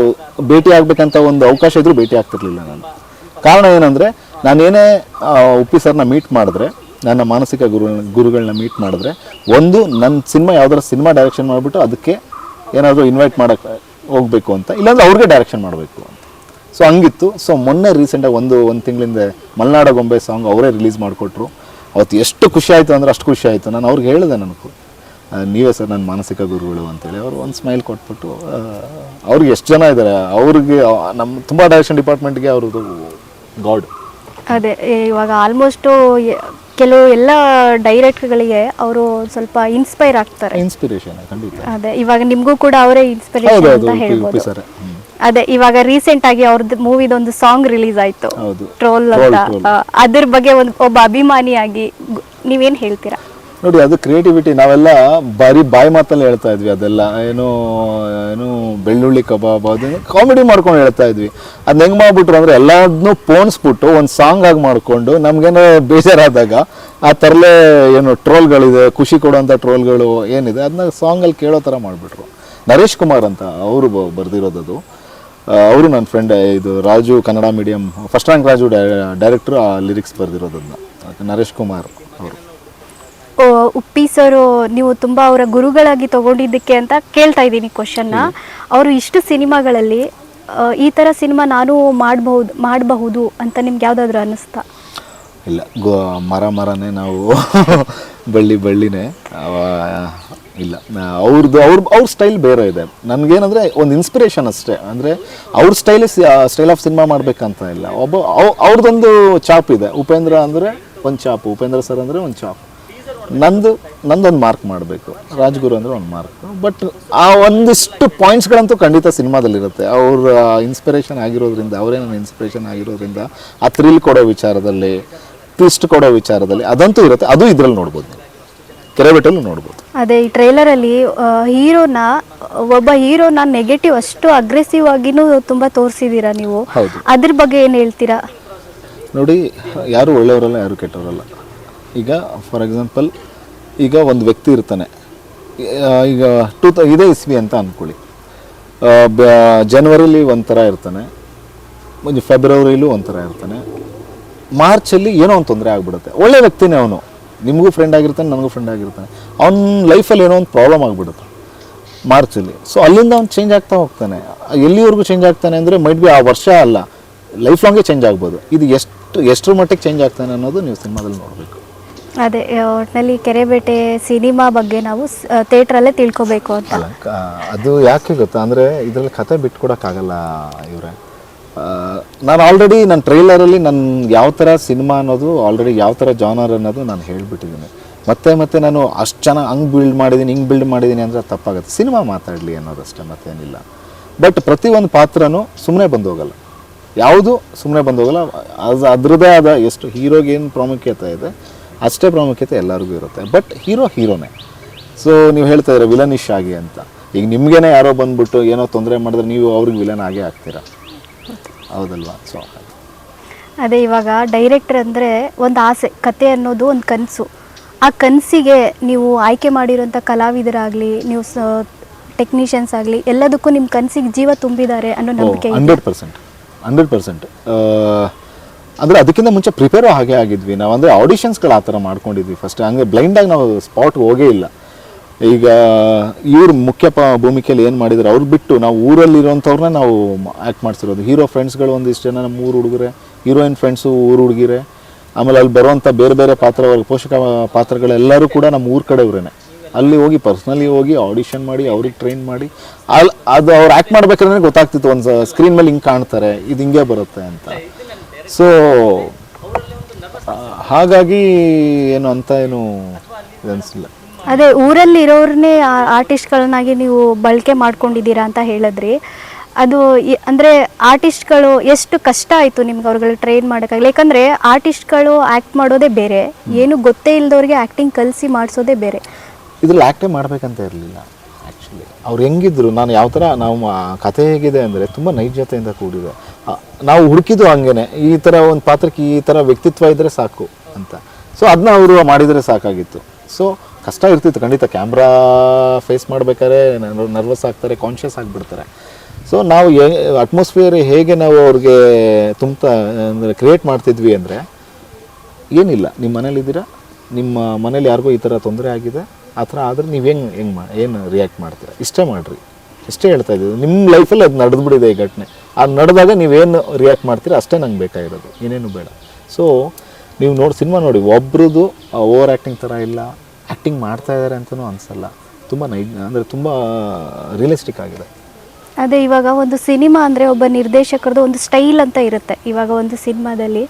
ಭೇಟಿ ಆಗಬೇಕಂತ ಒಂದು ಅವಕಾಶ ಇದ್ದರೂ ಭೇಟಿ ಆಗ್ತಿರ್ಲಿಲ್ಲ ನಾನು. ಕಾರಣ ಏನಂದರೆ ನಾನೇನೇ ಉಪ್ಪಿ ಸರ್ನ ಮೀಟ್ ಮಾಡಿದ್ರೆ, ನನ್ನ ಮಾನಸಿಕ ಗುರು ಗುರುಗಳನ್ನ ಮೀಟ್ ಮಾಡಿದ್ರೆ, ಒಂದು ನನ್ನ ಸಿನಿಮಾ ಯಾವ್ದಾರ ಸಿನಿಮಾ ಡೈರೆಕ್ಷನ್ ಮಾಡಿಬಿಟ್ಟು ಅದಕ್ಕೆ ಏನಾದರೂ ಇನ್ವೈಟ್ ಮಾಡೋಕ್ಕೆ ಹೋಗಬೇಕು ಅಂತ. ಇಲ್ಲಾಂದ್ರೆ ಅವ್ರಿಗೆ ಡೈರೆಕ್ಷನ್ ಮಾಡಬೇಕು ಅಂತ. ಸೊ ಹಂಗಿತ್ತು. ಸೊ ಮೊನ್ನೆ ರೀಸೆಂಟಾಗಿ ಒಂದು ಒಂದು ತಿಂಗಳಿಂದ ಮಲೆನಾಡ ಗೊಂಬೆ ಸಾಂಗ್ ಅವರೇ ರಿಲೀಸ್ ಮಾಡಿಕೊಟ್ರು. ಅವತ್ತು ಎಷ್ಟು ಖುಷಿ ಆಯಿತು ಅಂದರೆ ಅಷ್ಟು ಖುಷಿ ಆಯಿತು. ನಾನು ಅವ್ರಿಗೆ ಹೇಳಿದೆ ನನಗೂ ನೀವೇ ಸರ್ ನನ್ನ ಮಾನಸಿಕ ಗುರುಗಳು ಅಂತೇಳಿ ಅವರು ಒಂದು ಸ್ಮೈಲ್ ಕೊಟ್ಬಿಟ್ಟು ಅವ್ರಿಗೆ ಎಷ್ಟು ಜನ ಇದ್ದಾರೆ? ಅವ್ರಿಗೆ ನಮ್ಮ ತುಂಬ ಡೈರೆಕ್ಷನ್ ಡಿಪಾರ್ಟ್ಮೆಂಟ್ಗೆ ಅವ್ರದ್ದು ಗಾಡ್ ಅದೇ ಇವಾಗ ಆಲ್ಮೋಸ್ಟು ಕೆಲವು ಎಲ್ಲ ಡೈರೆಕ್ಟ್ಗಳಿಗೆ ಅವರು ಸ್ವಲ್ಪ ಇನ್ಸ್ಪೈರ್ ಆಗ್ತಾರೆ. ಇನ್ಸ್ಪಿರೇಷನ್ ಖಂಡಿತ. ಅದೇ ಇವಾಗ ನಿಮಗೂ ಕೂಡ ಅವರೇ ಇನ್ಸ್ಪಿರೇಷನ್ ಅಂತ ಹೇಳ್ಬೋದು. ಸರ್. ಅದೇ ಇವಾಗ ರೀಸೆಂಟ್ ಆಗಿ ಅವ್ರದ್ದು ಮೂವಿದೊಂದು ಸಾಂಗ್ ರಿಲೀಸ್ ಆಯ್ತು. ಟ್ರೋಲ್ ಅಂತ. ಅದ್ರ ಬಗ್ಗೆ ಒಂದು ಒಬ್ಬ ಅಭಿಮಾನಿಯಾಗಿ ನೀವೇನ್ ಹೇಳ್ತೀರಾ? ನೋಡಿ ಅದು ಕ್ರಿಯೇಟಿವಿಟಿ ನಾವೆಲ್ಲ ಬಾರಿ ಬಾಯಿ ಮಾತಲ್ಲಿ ಹೇಳ್ತಾ ಇದ್ವಿ ಅದೆಲ್ಲ. ಏನು ಏನು ಬೆಳ್ಳುಳ್ಳಿ ಕಬಾಬ್ ಅದನ್ನು ಕಾಮಿಡಿ ಮಾಡ್ಕೊಂಡು ಹೇಳ್ತಾ ಇದ್ವಿ. ಅದನ್ನ ಹೆಂಗೆ ಮಾಡ್ಬಿಟ್ರು ಅಂದರೆ ಎಲ್ಲದನ್ನೂ ಪೋಣಿಸ್ಬಿಟ್ಟು ಒಂದು ಸಾಂಗ್ ಆಗಿ ಮಾಡಿಕೊಂಡು ನಮಗೇನೋ ಬೇಜಾರಾದಾಗ ಆ ಥರಲೇ ಏನು ಟ್ರೋಲ್ಗಳಿದೆ ಖುಷಿ ಕೊಡುವಂಥ ಟ್ರೋಲ್ಗಳು ಏನಿದೆ ಅದನ್ನ ಸಾಂಗಲ್ಲಿ ಕೇಳೋ ಥರ ಮಾಡಿಬಿಟ್ರು. ನರೇಶ್ ಕುಮಾರ್ ಅಂತ ಅವರು ಬರೆದಿರೋದದು ಅವರು ನನ್ನ ಫ್ರೆಂಡ್ ಇದು Raju Kannada medium first rank Raju director ಆ ಲಿರಿಕ್ಸ್ ಬರೆದಿರೋದನ್ನ ನರೇಶ್ ಕುಮಾರ್ ಅವರು. ಓ, ಉಪ್ಪಿ ಸರ್ ನೀವು ತುಂಬ ಅವರ ಗುರುಗಳಾಗಿ ತಗೊಂಡಿದ್ದಕ್ಕೆ ಅಂತ ಕೇಳ್ತಾ ಇದ್ದೀನಿ ಕ್ವಶನ್ನ ಅವರು ಇಷ್ಟು ಸಿನಿಮಾಗಳಲ್ಲಿ ಆ, ಈ ಥರ ಸಿನಿಮಾ ನಾನು ಮಾಡಬಹುದು ಮಾಡಬಹುದು ಅಂತ ನಿಮ್ಗೆ ಯಾವುದಾದ್ರೂ ಅನ್ನಿಸ್ತಾ? ಇಲ್ಲ ಗೋ ಮರ ಮರನೇ ನಾವು ಬಳ್ಳಿ ಬಳ್ಳಿನೇ. ಅವ- ಇಲ್ಲ. ಅವ್ರದ್ದು ಅವ್ರ ಅವ್ರ ಸ್ಟೈಲ್ ಬೇರೆ ಇದೆ. ನನಗೇನಂದರೆ ಒಂದು ಇನ್ಸ್ಪಿರೇಷನ್ ಅಷ್ಟೇ. ಅಂದರೆ ಅವ್ರ ಸ್ಟೈಲ್ ಸ್ಟೈಲ್ ಆಫ್ ಸಿನಿಮಾ ಮಾಡಬೇಕಂತ ಇಲ್ಲ. ಒಬ್ಬ, ಅವ್- ಅವ್ರದ್ದೊಂದು ಚಾಪ್ ಇದೆ. ಉಪೇಂದ್ರ ಅಂದರೆ ಒಂದು ಚಾಪ್, ಉಪೇಂದ್ರ ಸರ್ ಅಂದರೆ ಒಂದು ಚಾಪ್. ನಂದು, ನಂದೊಂದು ಮಾರ್ಕ್ ಮಾಡಬೇಕು. ರಾಜ್ಗುರು ಅಂದರೆ ಒಂದು ಮಾರ್ಕ್ ಬಟ್ ಆ ಒಂದಿಷ್ಟು ಪಾಯಿಂಟ್ಸ್ಗಳಂತೂ ಖಂಡಿತ ಸಿನಿಮಾದಲ್ಲಿರುತ್ತೆ. ಅವ್ರ ಇನ್ಸ್ಪಿರೇಷನ್ ಆಗಿರೋದ್ರಿಂದ, ಅವರೇ ಇನ್ಸ್ಪಿರೇಷನ್ ಆಗಿರೋದ್ರಿಂದ, ಆ ಥ್ರಿಲ್ ಕೊಡೋ ವಿಚಾರದಲ್ಲಿ ಟ್ವಿಸ್ಟ್ ಕೊಡೋ ವಿಚಾರದಲ್ಲಿ, ಅದಂತೂ ಇರುತ್ತೆ. ಅದು ಇದರಲ್ಲಿ ನೋಡ್ಬೋದು ಕೆರೆಬೆಟ್ಟಲ್ಲೂ ನೋಡ್ಬೋದು. ಅದೇ ಈ ಟ್ರೈಲರ್ ಅಲ್ಲಿ ಹೀರೋನ ಒಬ್ಬ ಹೀರೋನ ನೆಗೆಟಿವ್ ಅಷ್ಟು ಅಗ್ರೆಸಿವ್ ಆಗಿನೂ ತುಂಬಾ ತೋರಿಸಿದೀರಾ ನೀವು? ಹೌದು. ಅದ್ರ ಬಗ್ಗೆ ಏನು ಹೇಳ್ತೀರಾ? ನೋಡಿ ಯಾರು ಒಳ್ಳೆಯವರಲ್ಲ ಯಾರು ಕೆಟ್ಟವರಲ್ಲ. ಈಗ ಫಾರ್ ಎಕ್ಸಾಂಪಲ್ ಈಗ ಒಂದು ವ್ಯಕ್ತಿ ಇರ್ತಾನೆ. ಈಗ ಟೂ ತ ಇದೇ ಇಸ್ವಿ ಅಂತ ಅಂದ್ಕೊಳ್ಳಿ ಜನವರಿಲಿ ಒಂಥರ ಇರ್ತಾನೆ. ಫೆಬ್ರವರಿಲೂ ಒಂಥರ ಇರ್ತಾನೆ. ಮಾರ್ಚಲ್ಲಿ ಏನೋ ಒಂದು ತೊಂದರೆ ಆಗಿಬಿಡುತ್ತೆ. ಒಳ್ಳೆ ವ್ಯಕ್ತಿನೇ ಅವನು. ನಿಮಗೂ ಫ್ರೆಂಡ್ ಆಗಿರ್ತಾನೆ ನನಗೂ ಫ್ರೆಂಡ್ ಆಗಿರ್ತಾನೆ. ಅವ್ನ ಲೈಫಲ್ಲಿ ಏನೋ ಒಂದು ಪ್ರಾಬ್ಲಮ್ ಆಗಿಬಿಡುತ್ತೆ ಮಾರ್ಚಲ್ಲಿ. ಸೊ ಅಲ್ಲಿಂದ ಅವ್ನು ಚೇಂಜ್ ಆಗ್ತಾ ಹೋಗ್ತಾನೆ. ಎಲ್ಲಿವರೆಗೂ ಚೇಂಜ್ ಆಗ್ತಾನೆ ಅಂದರೆ ಮೈಟ್ ಬಿ ಆ ವರ್ಷ ಅಲ್ಲ ಲೈಫ್ ಲಾಂಗೇ ಚೇಂಜ್ ಆಗ್ಬೋದು. ಇದು ಎಷ್ಟು ಎಷ್ಟರ ಮಟ್ಟಿಗೆ ಚೇಂಜ್ ಆಗ್ತಾನೆ ಅನ್ನೋದು ನೀವು ಸಿನಿಮಾದಲ್ಲಿ ನೋಡಬೇಕು. ಅದೇ ಒಟ್ಟಿನಲ್ಲಿ ಕೆರೆಬೇಟೆ ಸಿನಿಮಾ ಬಗ್ಗೆ ನಾವು ಥಿಯೇಟ್ರಲ್ಲೇ ತಿಳ್ಕೊಬೇಕು ಅಂತ. ಅದು ಯಾಕೆ ಗೊತ್ತಾ? ಅಂದರೆ ಇದರಲ್ಲಿ ಕತೆ ಬಿಟ್ಕೊಡೋಕ್ಕಾಗಲ್ಲ ಇವರೇ. ನಾನು ಆಲ್ರೆಡಿ ನನ್ನ ಟ್ರೈಲರಲ್ಲಿ ನನ್ನ ಯಾವ ಥರ ಸಿನಿಮಾ ಅನ್ನೋದು ಆಲ್ರೆಡಿ ಯಾವ ಥರ ಜಾನರ್ ಅನ್ನೋದು ನಾನು ಹೇಳಿಬಿಟ್ಟಿದ್ದೀನಿ. ಮತ್ತೆ ಮತ್ತೆ ನಾನು ಅಷ್ಟು ಚೆನ್ನಾಗಿ ಹಂಗೆ ಬಿಲ್ಡ್ ಮಾಡಿದ್ದೀನಿ ಹಿಂಗೆ ಬಿಲ್ಡ್ ಮಾಡಿದ್ದೀನಿ ಅಂದರೆ ತಪ್ಪಾಗುತ್ತೆ. ಸಿನಿಮಾ ಮಾತಾಡಲಿ ಅನ್ನೋದಷ್ಟೇ, ಮತ್ತೇನಿಲ್ಲ. ಬಟ್ ಪ್ರತಿಯೊಂದು ಪಾತ್ರನೂ ಸುಮ್ಮನೆ ಬಂದು ಹೋಗಲ್ಲ ಯಾವುದು ಸುಮ್ಮನೆ ಬಂದು ಹೋಗಲ್ಲ ಅದು ಅದರದ್ದೇ ಆದ ಎಷ್ಟು ಹೀರೋಗೆ ಏನು ಪ್ರಾಮುಖ್ಯತೆ ಇದೆ, ಅಷ್ಟೇ ಪ್ರಾಮುಖ್ಯತೆ ಎಲ್ಲರಿಗೂ ಇರುತ್ತೆ. But hero ಹೀರೋನೇ. ಸೊ ನೀವು ಹೇಳ್ತಾ ಇದ್ದೀರಾ ವಿಲನಿಶ್ ಆಗಿ ಅಂತ. ಈಗ ನಿಮಗೇನೆ ಯಾರೋ ಬಂದ್ಬಿಟ್ಟು ಏನೋ ತೊಂದರೆ ಮಾಡಿದ್ರೆ ನೀವು ಅವ್ರಿಗೆ ವಿಲನ್ ಆಗೇ ಆಗ್ತೀರಾ? ಹೌದಲ್ವಾ? ಸೊ ಅದೇ ಇವಾಗ ಡೈರೆಕ್ಟರ್ ಅಂದರೆ ಒಂದು ಆಸೆ ಕತೆ ಅನ್ನೋದು ಒಂದು ಕನಸು. ಆ ಕನಸಿಗೆ ನೀವು ಆಯ್ಕೆ ಮಾಡಿರೋಂಥ ಕಲಾವಿದರಾಗಲಿ ನೀವು ಟೆಕ್ನಿಷಿಯನ್ಸ್ ಆಗಲಿ ಎಲ್ಲದಕ್ಕೂ ನಿಮ್ಮ ಕನಸಿಗೆ ಜೀವ ತುಂಬಿದ್ದಾರೆ ಅನ್ನೋ ನಂಬಿಕೆ ಇದೆ. ಹಂಡ್ರೆಡ್ ಪರ್ಸೆಂಟ್ ಹಂಡ್ರೆಡ್ ಪರ್ಸೆಂಟ್ ಅಂದರೆ ಅದಕ್ಕಿಂತ ಮುಂಚೆ ಪ್ರಿಪೇರು ಹಾಗೆ ಆಗಿದ್ವಿ. ನಾವು ಅಂದರೆ ಆಡಿಷನ್ಸ್ಗಳು ಆ ಥರ ಮಾಡ್ಕೊಂಡಿದ್ವಿ ಫಸ್ಟ್ ಹಂಗೆ ಬ್ಲೈಂಡಾಗಿ ನಾವು ಸ್ಪಾಟ್ ಹೋಗೇ ಇಲ್ಲ. ಈಗ ಇವ್ರ ಮುಖ್ಯ ಪ ಭೂಮಿಕೆಯಲ್ಲಿ ಏನು ಮಾಡಿದ್ರು, ಅವ್ರು ಬಿಟ್ಟು ನಾವು ಊರಲ್ಲಿರೋಂಥವ್ರನ್ನ ನಾವು ಆ್ಯಕ್ಟ್ ಮಾಡಿಸಿರೋದು. ಹೀರೋ ಫ್ರೆಂಡ್ಸ್ಗಳು ಒಂದಿಷ್ಟು ಜನ ನಮ್ಮ ಊರು ಹುಡುಗರೆ ಹೀರೋಯಿನ್ ಫ್ರೆಂಡ್ಸು ಊರು ಹುಡುಗಿರೆ, ಆಮೇಲೆ ಅಲ್ಲಿ ಬರುವಂಥ ಬೇರೆ ಬೇರೆ ಪಾತ್ರ ಪೋಷಕ ಪಾತ್ರಗಳೆಲ್ಲರೂ ಕೂಡ ನಮ್ಮ ಊರ ಕಡೆಯವ್ರೇ ಅಲ್ಲಿ ಹೋಗಿ ಪರ್ಸ್ನಲಿ ಹೋಗಿ ಆಡಿಷನ್ ಮಾಡಿ, ಅವ್ರಿಗೆ ಟ್ರೈನ್ ಮಾಡಿ ಅಲ್ಲಿ ಅದು ಅವ್ರು ಆ್ಯಕ್ಟ್ ಮಾಡ್ಬೇಕಾದ್ರೆ ಗೊತ್ತಾಗ್ತಿತ್ತು, ಒಂದು ಸ್ಕ್ರೀನ್ ಮೇಲೆ ಹಿಂಗೆ ಕಾಣ್ತಾರೆ, ಇದು ಹಿಂಗೆ ಬರುತ್ತೆ ಅಂತ. ಸೊ ಹಾಗಾಗಿ ಏನು ಅಂತ ಏನು ಅನಿಸಿಲ್ಲ. ಅದೇ ಊರಲ್ಲಿ ಇರೋರ್ನೇ ಆರ್ಟಿಸ್ಟ್ಗಳನ್ನಾಗಿ ನೀವು ಬಳಕೆ ಮಾಡ್ಕೊಂಡಿದ್ದೀರಾ ಅಂತ ಹೇಳಿದ್ರಿ ಅದು ಅಂದರೆ ಆರ್ಟಿಸ್ಟ್ಗಳು ಎಷ್ಟು ಕಷ್ಟ ಆಯಿತು ನಿಮ್ಗೆ ಅವ್ರುಗಳಿಗೆ ಟ್ರೈನ್ ಮಾಡೋಕ್ಕಾಗಲಿ ಯಾಕಂದರೆ ಆರ್ಟಿಸ್ಟ್ಗಳು ಆ್ಯಕ್ಟ್ ಮಾಡೋದೇ ಬೇರೆ ಏನು ಗೊತ್ತೇ ಇಲ್ಲದವ್ರಿಗೆ ಆ್ಯಕ್ಟಿಂಗ್ ಕಲಿಸಿ ಮಾಡಿಸೋದೇ ಬೇರೆ. ಇದ್ರಲ್ಲಿ ಆ್ಯಕ್ಟೇ ಮಾಡ್ಬೇಕಂತ ಇರಲಿಲ್ಲ ಆ್ಯಕ್ಚುಲಿ ಅವ್ರು ಹೆಂಗಿದ್ರು ನಾನು ಯಾವ ಥರ ನಾವು ಕತೆ ಕಥೆ ಹೇಗಿದೆ ಅಂದರೆ ತುಂಬ ನೈಜತೆಯಿಂದ ಕೂಡಿದೆ. ನಾವು ಹುಡುಕಿದ್ದು ಹಂಗೇನೆ ಈ ಥರ ಒಂದು ಪಾತ್ರಕ್ಕೆ ಈ ಥರ ವ್ಯಕ್ತಿತ್ವ ಇದ್ದರೆ ಸಾಕು ಅಂತ. ಸೊ ಅದನ್ನ ಅವರು ಮಾಡಿದರೆ ಸಾಕಾಗಿತ್ತು. ಸೊ ಕಷ್ಟ ಇರ್ತಿತ್ತು, ಖಂಡಿತ. ಕ್ಯಾಮ್ರಾ ಫೇಸ್ ಮಾಡ್ಬೇಕಾದ್ರೆ ನರ್ವಸ್ ಆಗ್ತಾರೆ ಕಾನ್ಷಿಯಸ್ ಆಗಿಬಿಡ್ತಾರೆ. ಸೊ ನಾವು ಅಟ್ಮಾಸ್ಫಿಯರ್ ಹೇಗೆ ನಾವು ಅವ್ರಿಗೆ ತುಂಬ ಅಂದರೆ ಕ್ರಿಯೇಟ್ ಮಾಡ್ತಿದ್ವಿ ಅಂದರೆ, ಏನಿಲ್ಲ. ನಿಮ್ಮ ಮನೇಲಿದ್ದೀರಾ ನಿಮ್ಮ ಮನೇಲಿ ಯಾರಿಗೋ ಈ ಥರ ತೊಂದರೆ ಆಗಿದೆ. ಆ ಥರ ಆದರೆ ನೀವು ಹೆಂಗೆ ಹೆಂಗೆ ಮಾ, ಏನು ರಿಯಾಕ್ಟ್ ಮಾಡ್ತೀರಾ? ಇಷ್ಟೇ ಮಾಡಿರಿ. ಇಷ್ಟೇ ಹೇಳ್ತಾ ಇದ್ದೀವಿ. ನಿಮ್ಮ ಲೈಫಲ್ಲಿ ಅದು ನಡೆದ್ಬಿಟ್ಟಿದೆ ಈ ಘಟನೆ. ಅದು ನಡೆದಾಗ ನೀವೇನು ರಿಯಾಕ್ಟ್ ಮಾಡ್ತೀರಾ? ಅಷ್ಟೇ ನಂಗೆ ಬೇಕಾಗಿರೋದು. ಏನೇನು ಬೇಡ. ಸೊ ನೀವು ನೋಡಿ, ಸಿನಿಮಾ ನೋಡಿ. ಒಬ್ರದ್ದು ಓವರ್ ಆ್ಯಕ್ಟಿಂಗ್ ಥರ ಇಲ್ಲ. ಆ್ಯಕ್ಟಿಂಗ್ ಮಾಡ್ತಾ ಇದ್ದಾರೆ ಅಂತಲೂ ಅನಿಸಲ್ಲ. ತುಂಬ ನೈ ಅಂದರೆ ತುಂಬ ರಿಯಲಿಸ್ಟಿಕ್ ಆಗಿದೆ. ಅದೇ ಇವಾಗ ಒಂದು ಸಿನಿಮಾ ಅಂದರೆ ಒಬ್ಬ ನಿರ್ದೇಶಕರದ್ದು ಒಂದು ಸ್ಟೈಲ್ ಅಂತ ಇರುತ್ತೆ. ಇವಾಗ ಒಂದು ಸಿನಿಮಾದಲ್ಲಿ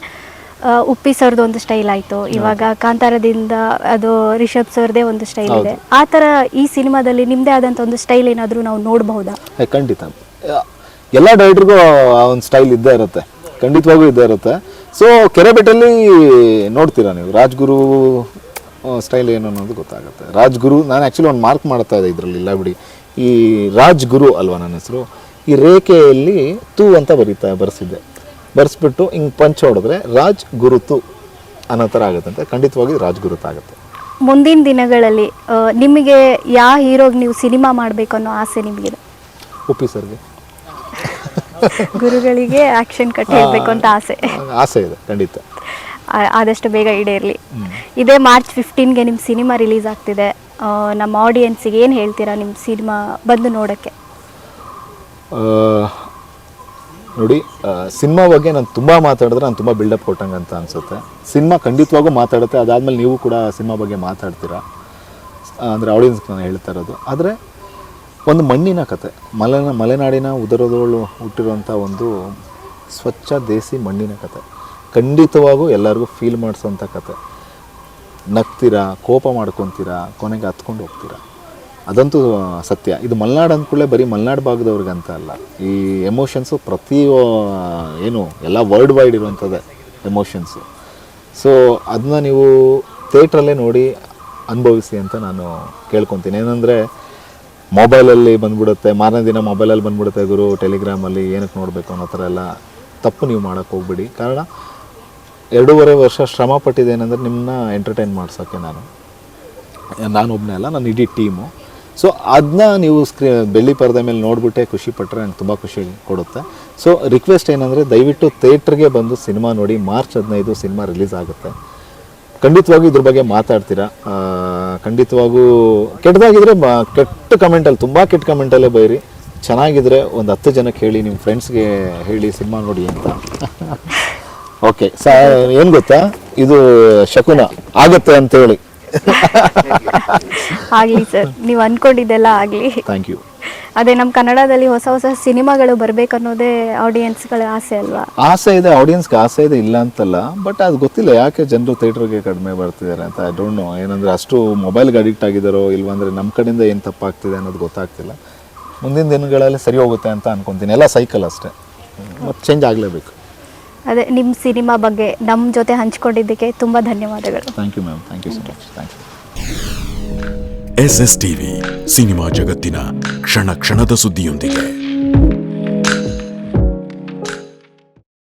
ಆ, ಉಪ್ಪಿ ಸರ್ದು ಒಂದು ಸ್ಟೈಲ್ ಆಯಿತು. ಇವಾಗ ಕಾಂತಾರದಿಂದ ಅದು ರಿಷಬ್ ಸರ್ದೇ ಒಂದು ಸ್ಟೈಲ್ ಇದೆ. ಆ ಥರ ಈ ಸಿನಿಮಾದಲ್ಲಿ ನಿಮ್ಮದೇ ಆದಂಥ ಒಂದು ಸ್ಟೈಲ್ ಏನಾದರೂ ನಾವು ನೋಡಬಹುದಾ? ಖಂಡಿತ. ಎಲ್ಲ ಡೈರೆಕ್ಟ್ರಿಗೂ ಒಂದು ಸ್ಟೈಲ್ ಇದ್ದೇ ಇರುತ್ತೆ. ಖಂಡಿತವಾಗೂ ಇದ್ದೇ ಇರುತ್ತೆ. ಸೊ ಕೆರೆಬೆಟ್ಟಲ್ಲಿ ನೋಡ್ತೀರಾ ನೀವು? ರಾಜ್ಗುರು ಸ್ಟೈಲ್ ಏನು ಅನ್ನೋದು ಗೊತ್ತಾಗುತ್ತೆ. ರಾಜ್ಗುರು ನಾನು ಆ್ಯಕ್ಚುಲಿ ಒಂದು ಮಾರ್ಕ್ ಮಾಡ್ತಾ ಇದ್ದೆ ಇದರಲ್ಲಿ ಇಲ್ಲ ಬಿಡಿ. ಈ ರಾಜ್ಗುರು ಅಲ್ವಾ ನನ್ನ ಹೆಸರು ಈ ರೇಖೆಯಲ್ಲಿ ತೂ ಅಂತ ಬರೀತಾ ಬರೆಸಿದ್ದೆ. ಬರೆಸ್ಬಿಟ್ಟು ಹಿಂಗೆ ಪಂಚ್ ಹೊಡೆದ್ರೆ ರಾಜ್ ಗುರುತು ಅನ್ನೋ ಥರ ಆಗುತ್ತೆ ಖಂಡಿತವಾಗಿ ರಾಜ್ ಗುರುತು ಆಗುತ್ತೆ. ಮುಂದಿನ ದಿನಗಳಲ್ಲಿ ನಿಮಗೆ ಯಾವ ಹೀರೋಗೆ ನೀವು ಸಿನಿಮಾ ಮಾಡಬೇಕು ಅನ್ನೋ ಆಸೆ ನಿಮಗಿದೆ? ಉಪ್ಪಿ ಸರ್ಗೆ. ಗುರುಗಳಿಗೆ ಆಕ್ಷನ್ ಕಟ್ ಹೇಳಬೇಕು ಅಂತ ಆಸೆ. ಆಸೆ ಇದೆ ಖಂಡಿತ. ಆದಷ್ಟು ಬೇಗ ಈಡೇರಲಿ. ಇದೇ ಮಾರ್ಚ್ ಫಿಫ್ಟೀನ್ಗೆ ನಿಮ್ಮ ಸಿನಿಮಾ ರಿಲೀಸ್ ಆಗ್ತಿದೆ. ನಮ್ಮ ಆಡಿಯನ್ಸಿಗೆ ಏನು ಹೇಳ್ತೀರಾ ನಿಮ್ಮ ಸಿನಿಮಾ ಬಂದು ನೋಡೋಕ್ಕೆ? ನೋಡಿ ಸಿನಿಮಾ ಬಗ್ಗೆ ನಾನು ತುಂಬ ಮಾತಾಡಿದ್ರೆ ನಾನು ತುಂಬ ಬಿಲ್ಡಪ್ ಕೊಟ್ಟಂಗೆ ಅಂತ ಅನಿಸುತ್ತೆ. ಸಿನಿಮಾ ಖಂಡಿತವಾಗೂ ಮಾತಾಡುತ್ತೆ. ಅದಾದಮೇಲೆ ನೀವು ಕೂಡ ಸಿನಿಮಾ ಬಗ್ಗೆ ಮಾತಾಡ್ತೀರಾ? ಅಂದರೆ ಆಡಿಯನ್ಸ್ ನಾನು ಹೇಳ್ತಾ ಇರೋದು. ಆದರೆ ಒಂದು ಮಣ್ಣಿನ ಕತೆ ಮಲೆನ ಮಲೆನಾಡಿನ ಉದರದೋಳು ಹುಟ್ಟಿರುವಂಥ ಒಂದು ಸ್ವಚ್ಛ ದೇಸಿ ಮಣ್ಣಿನ ಕತೆ. ಖಂಡಿತವಾಗೂ ಎಲ್ಲರಿಗೂ ಫೀಲ್ ಮಾಡಿಸೋಂಥ ಕತೆ. ನಗ್ತೀರಾ, ಕೋಪ ಮಾಡ್ಕೊತೀರಾ, ಕೊನೆಗೆ ಹತ್ಕೊಂಡು ಹೋಗ್ತೀರಾ? ಅದಂತೂ ಸತ್ಯ. ಇದು ಮಲೆನಾಡು ಅಂದ್ಕೂಡಲೇ ಬರೀ ಮಲೆನಾಡು ಭಾಗದವ್ರಿಗೆ ಅಂತ ಅಲ್ಲ. ಈ ಎಮೋಷನ್ಸು ಪ್ರತಿ ಏನು, ಎಲ್ಲ ವರ್ಲ್ಡ್ ವೈಡ್ ಇರುವಂಥದ್ದೇ ಎಮೋಷನ್ಸು ಸೊ ಅದನ್ನ ನೀವು ಥಿಯೇಟ್ರಲ್ಲೇ ನೋಡಿ ಅನುಭವಿಸಿ ಅಂತ ನಾನು ಕೇಳ್ಕೊತೀನಿ. ಏನಂದರೆ ಮೊಬೈಲಲ್ಲಿ ಬಂದ್ಬಿಡುತ್ತೆ. ಮಾರನೇ ದಿನ ಮೊಬೈಲಲ್ಲಿ ಬಂದ್ಬಿಡುತ್ತೆ ಗುರು. ಟೆಲಿಗ್ರಾಮಲ್ಲಿ ಏನಕ್ಕೆ ನೋಡಬೇಕು ಅನ್ನೋ ಥರ ಎಲ್ಲ ತಪ್ಪು ನೀವು ಮಾಡೋಕ್ಕೆ ಹೋಗ್ಬಿಡಿ. ಕಾರಣ ಎರಡೂವರೆ ವರ್ಷ ಶ್ರಮ ಪಟ್ಟಿದ್ದೇನೆಂದರೆ ನಿಮ್ಮನ್ನ ಎಂಟರ್ಟೈನ್ ಮಾಡ್ಸೋಕ್ಕೆ ನಾನು. ನಾನೊಬ್ಬನೇ ಅಲ್ಲ, ನಾನು ಇಡೀ ಟೀಮು ಸೊ ಅದನ್ನ ನೀವು ಸ್ಕ್ರೀ ಬೆಳ್ಳಿ ಪರದೆ ಮೇಲೆ ನೋಡಿಬಿಟ್ಟೆ ಖುಷಿ ಪಟ್ಟರೆ ತುಂಬ ಖುಷಿ ಕೊಡುತ್ತೆ. ಸೊ ರಿಕ್ವೆಸ್ಟ್ ಏನಂದರೆ ದಯವಿಟ್ಟು ಥಿಯೇಟ್ರಿಗೆ ಬಂದು ಸಿನಿಮಾ ನೋಡಿ, ಮಾರ್ಚ್ ಹದಿನೈದು ಸಿನಿಮಾ ರಿಲೀಸ್ ಆಗುತ್ತೆ. ಖಂಡಿತವಾಗೂ ಇದ್ರ ಬಗ್ಗೆ ಮಾತಾಡ್ತೀರಾ? ಖಂಡಿತವಾಗೂ ಕೆಟ್ಟದಾಗಿದ್ರೆ ಕೆಟ್ಟ ಕಮೆಂಟಲ್ಲಿ ತುಂಬ ಕೆಟ್ಟ ಕಮೆಂಟಲ್ಲೇ ಬೈರಿ. ಚೆನ್ನಾಗಿದ್ರೆ ಒಂದು ಹತ್ತು ಜನಕ್ಕೆ ಹೇಳಿ ನಿಮ್ಮ ಫ್ರೆಂಡ್ಸ್ಗೆ ಹೇಳಿ ಸಿನಿಮಾ ನೋಡಿ ಅಂತ. ಓಕೆ. ಸ ಏನು ಗೊತ್ತಾ? ಇದು ಶಕುನ ಆಗುತ್ತೆ ಅಂತ ಹೇಳಿ. ಆಗ್ಲಿ ಸರ್ ನೀವು ಅನ್ಕೊಂಡಿದ್ದೆಲ್ಲ ಆಗಲಿ. ಥ್ಯಾಂಕ್ ಯು ಅದೇ ನಮ್ಮ ಕನ್ನಡದಲ್ಲಿ ಹೊಸ ಹೊಸ ಸಿನಿಮಾಗಳು ಬರ್ಬೇಕನ್ನೋದೇ ಆಡಿಯನ್ಸ್ಗಳ ಆಸೆ ಅಲ್ವಾ? ಆಸೆ ಇದೆ ಆಡಿಯನ್ಸ್ಗೆ ಆಸೆ ಇದೆ ಇಲ್ಲ ಅಂತಲ್ಲ ಬಟ್ ಅದು ಗೊತ್ತಿಲ್ಲ ಯಾಕೆ ಜನರು ಥಿಯೇಟ್ರಿಗೆ ಕಡಿಮೆ ಬರ್ತಿದ್ದಾರೆ ಅಂತ ಐ ಡೋಂಟ್ ನೋ ಏನಂದರೆ ಅಷ್ಟು ಮೊಬೈಲ್ಗೆ ಅಡಿಕ್ಟ್ ಆಗಿದ್ದಾರೋ ಇಲ್ವಂದ್ರೆ ನಮ್ಮ ಕಡೆಯಿಂದ ಏನು ತಪ್ಪಾಗ್ತಿದೆ ಅನ್ನೋದು ಗೊತ್ತಾಗ್ತಿಲ್ಲ. ಮುಂದಿನ ದಿನಗಳಲ್ಲಿ ಸರಿ ಹೋಗುತ್ತೆ ಅಂತ ಅನ್ಕೊಂತೀನಿ. ಎಲ್ಲ ಸೈಕಲ್ ಅಷ್ಟೇ. ಮತ್ತು ಚೇಂಜ್ ಆಗಲೇಬೇಕು. ಅದೇ ನಿಮ್ಮ ಸಿನಿಮಾ ಬಗ್ಗೆ ನಮ್ಮ ಜೊತೆ ಹಂಚಿಕೊಂಡಿದ್ದಕ್ಕೆ ತುಂಬ ಧನ್ಯವಾದಗಳು. Thank you ma'am thank you so much thank you S S TV cinema ಜಗತ್ತಿನ ಕ್ಷಣ ಕ್ಷಣದ ಸುದ್ದಿಯೊಂದಿಗೆ.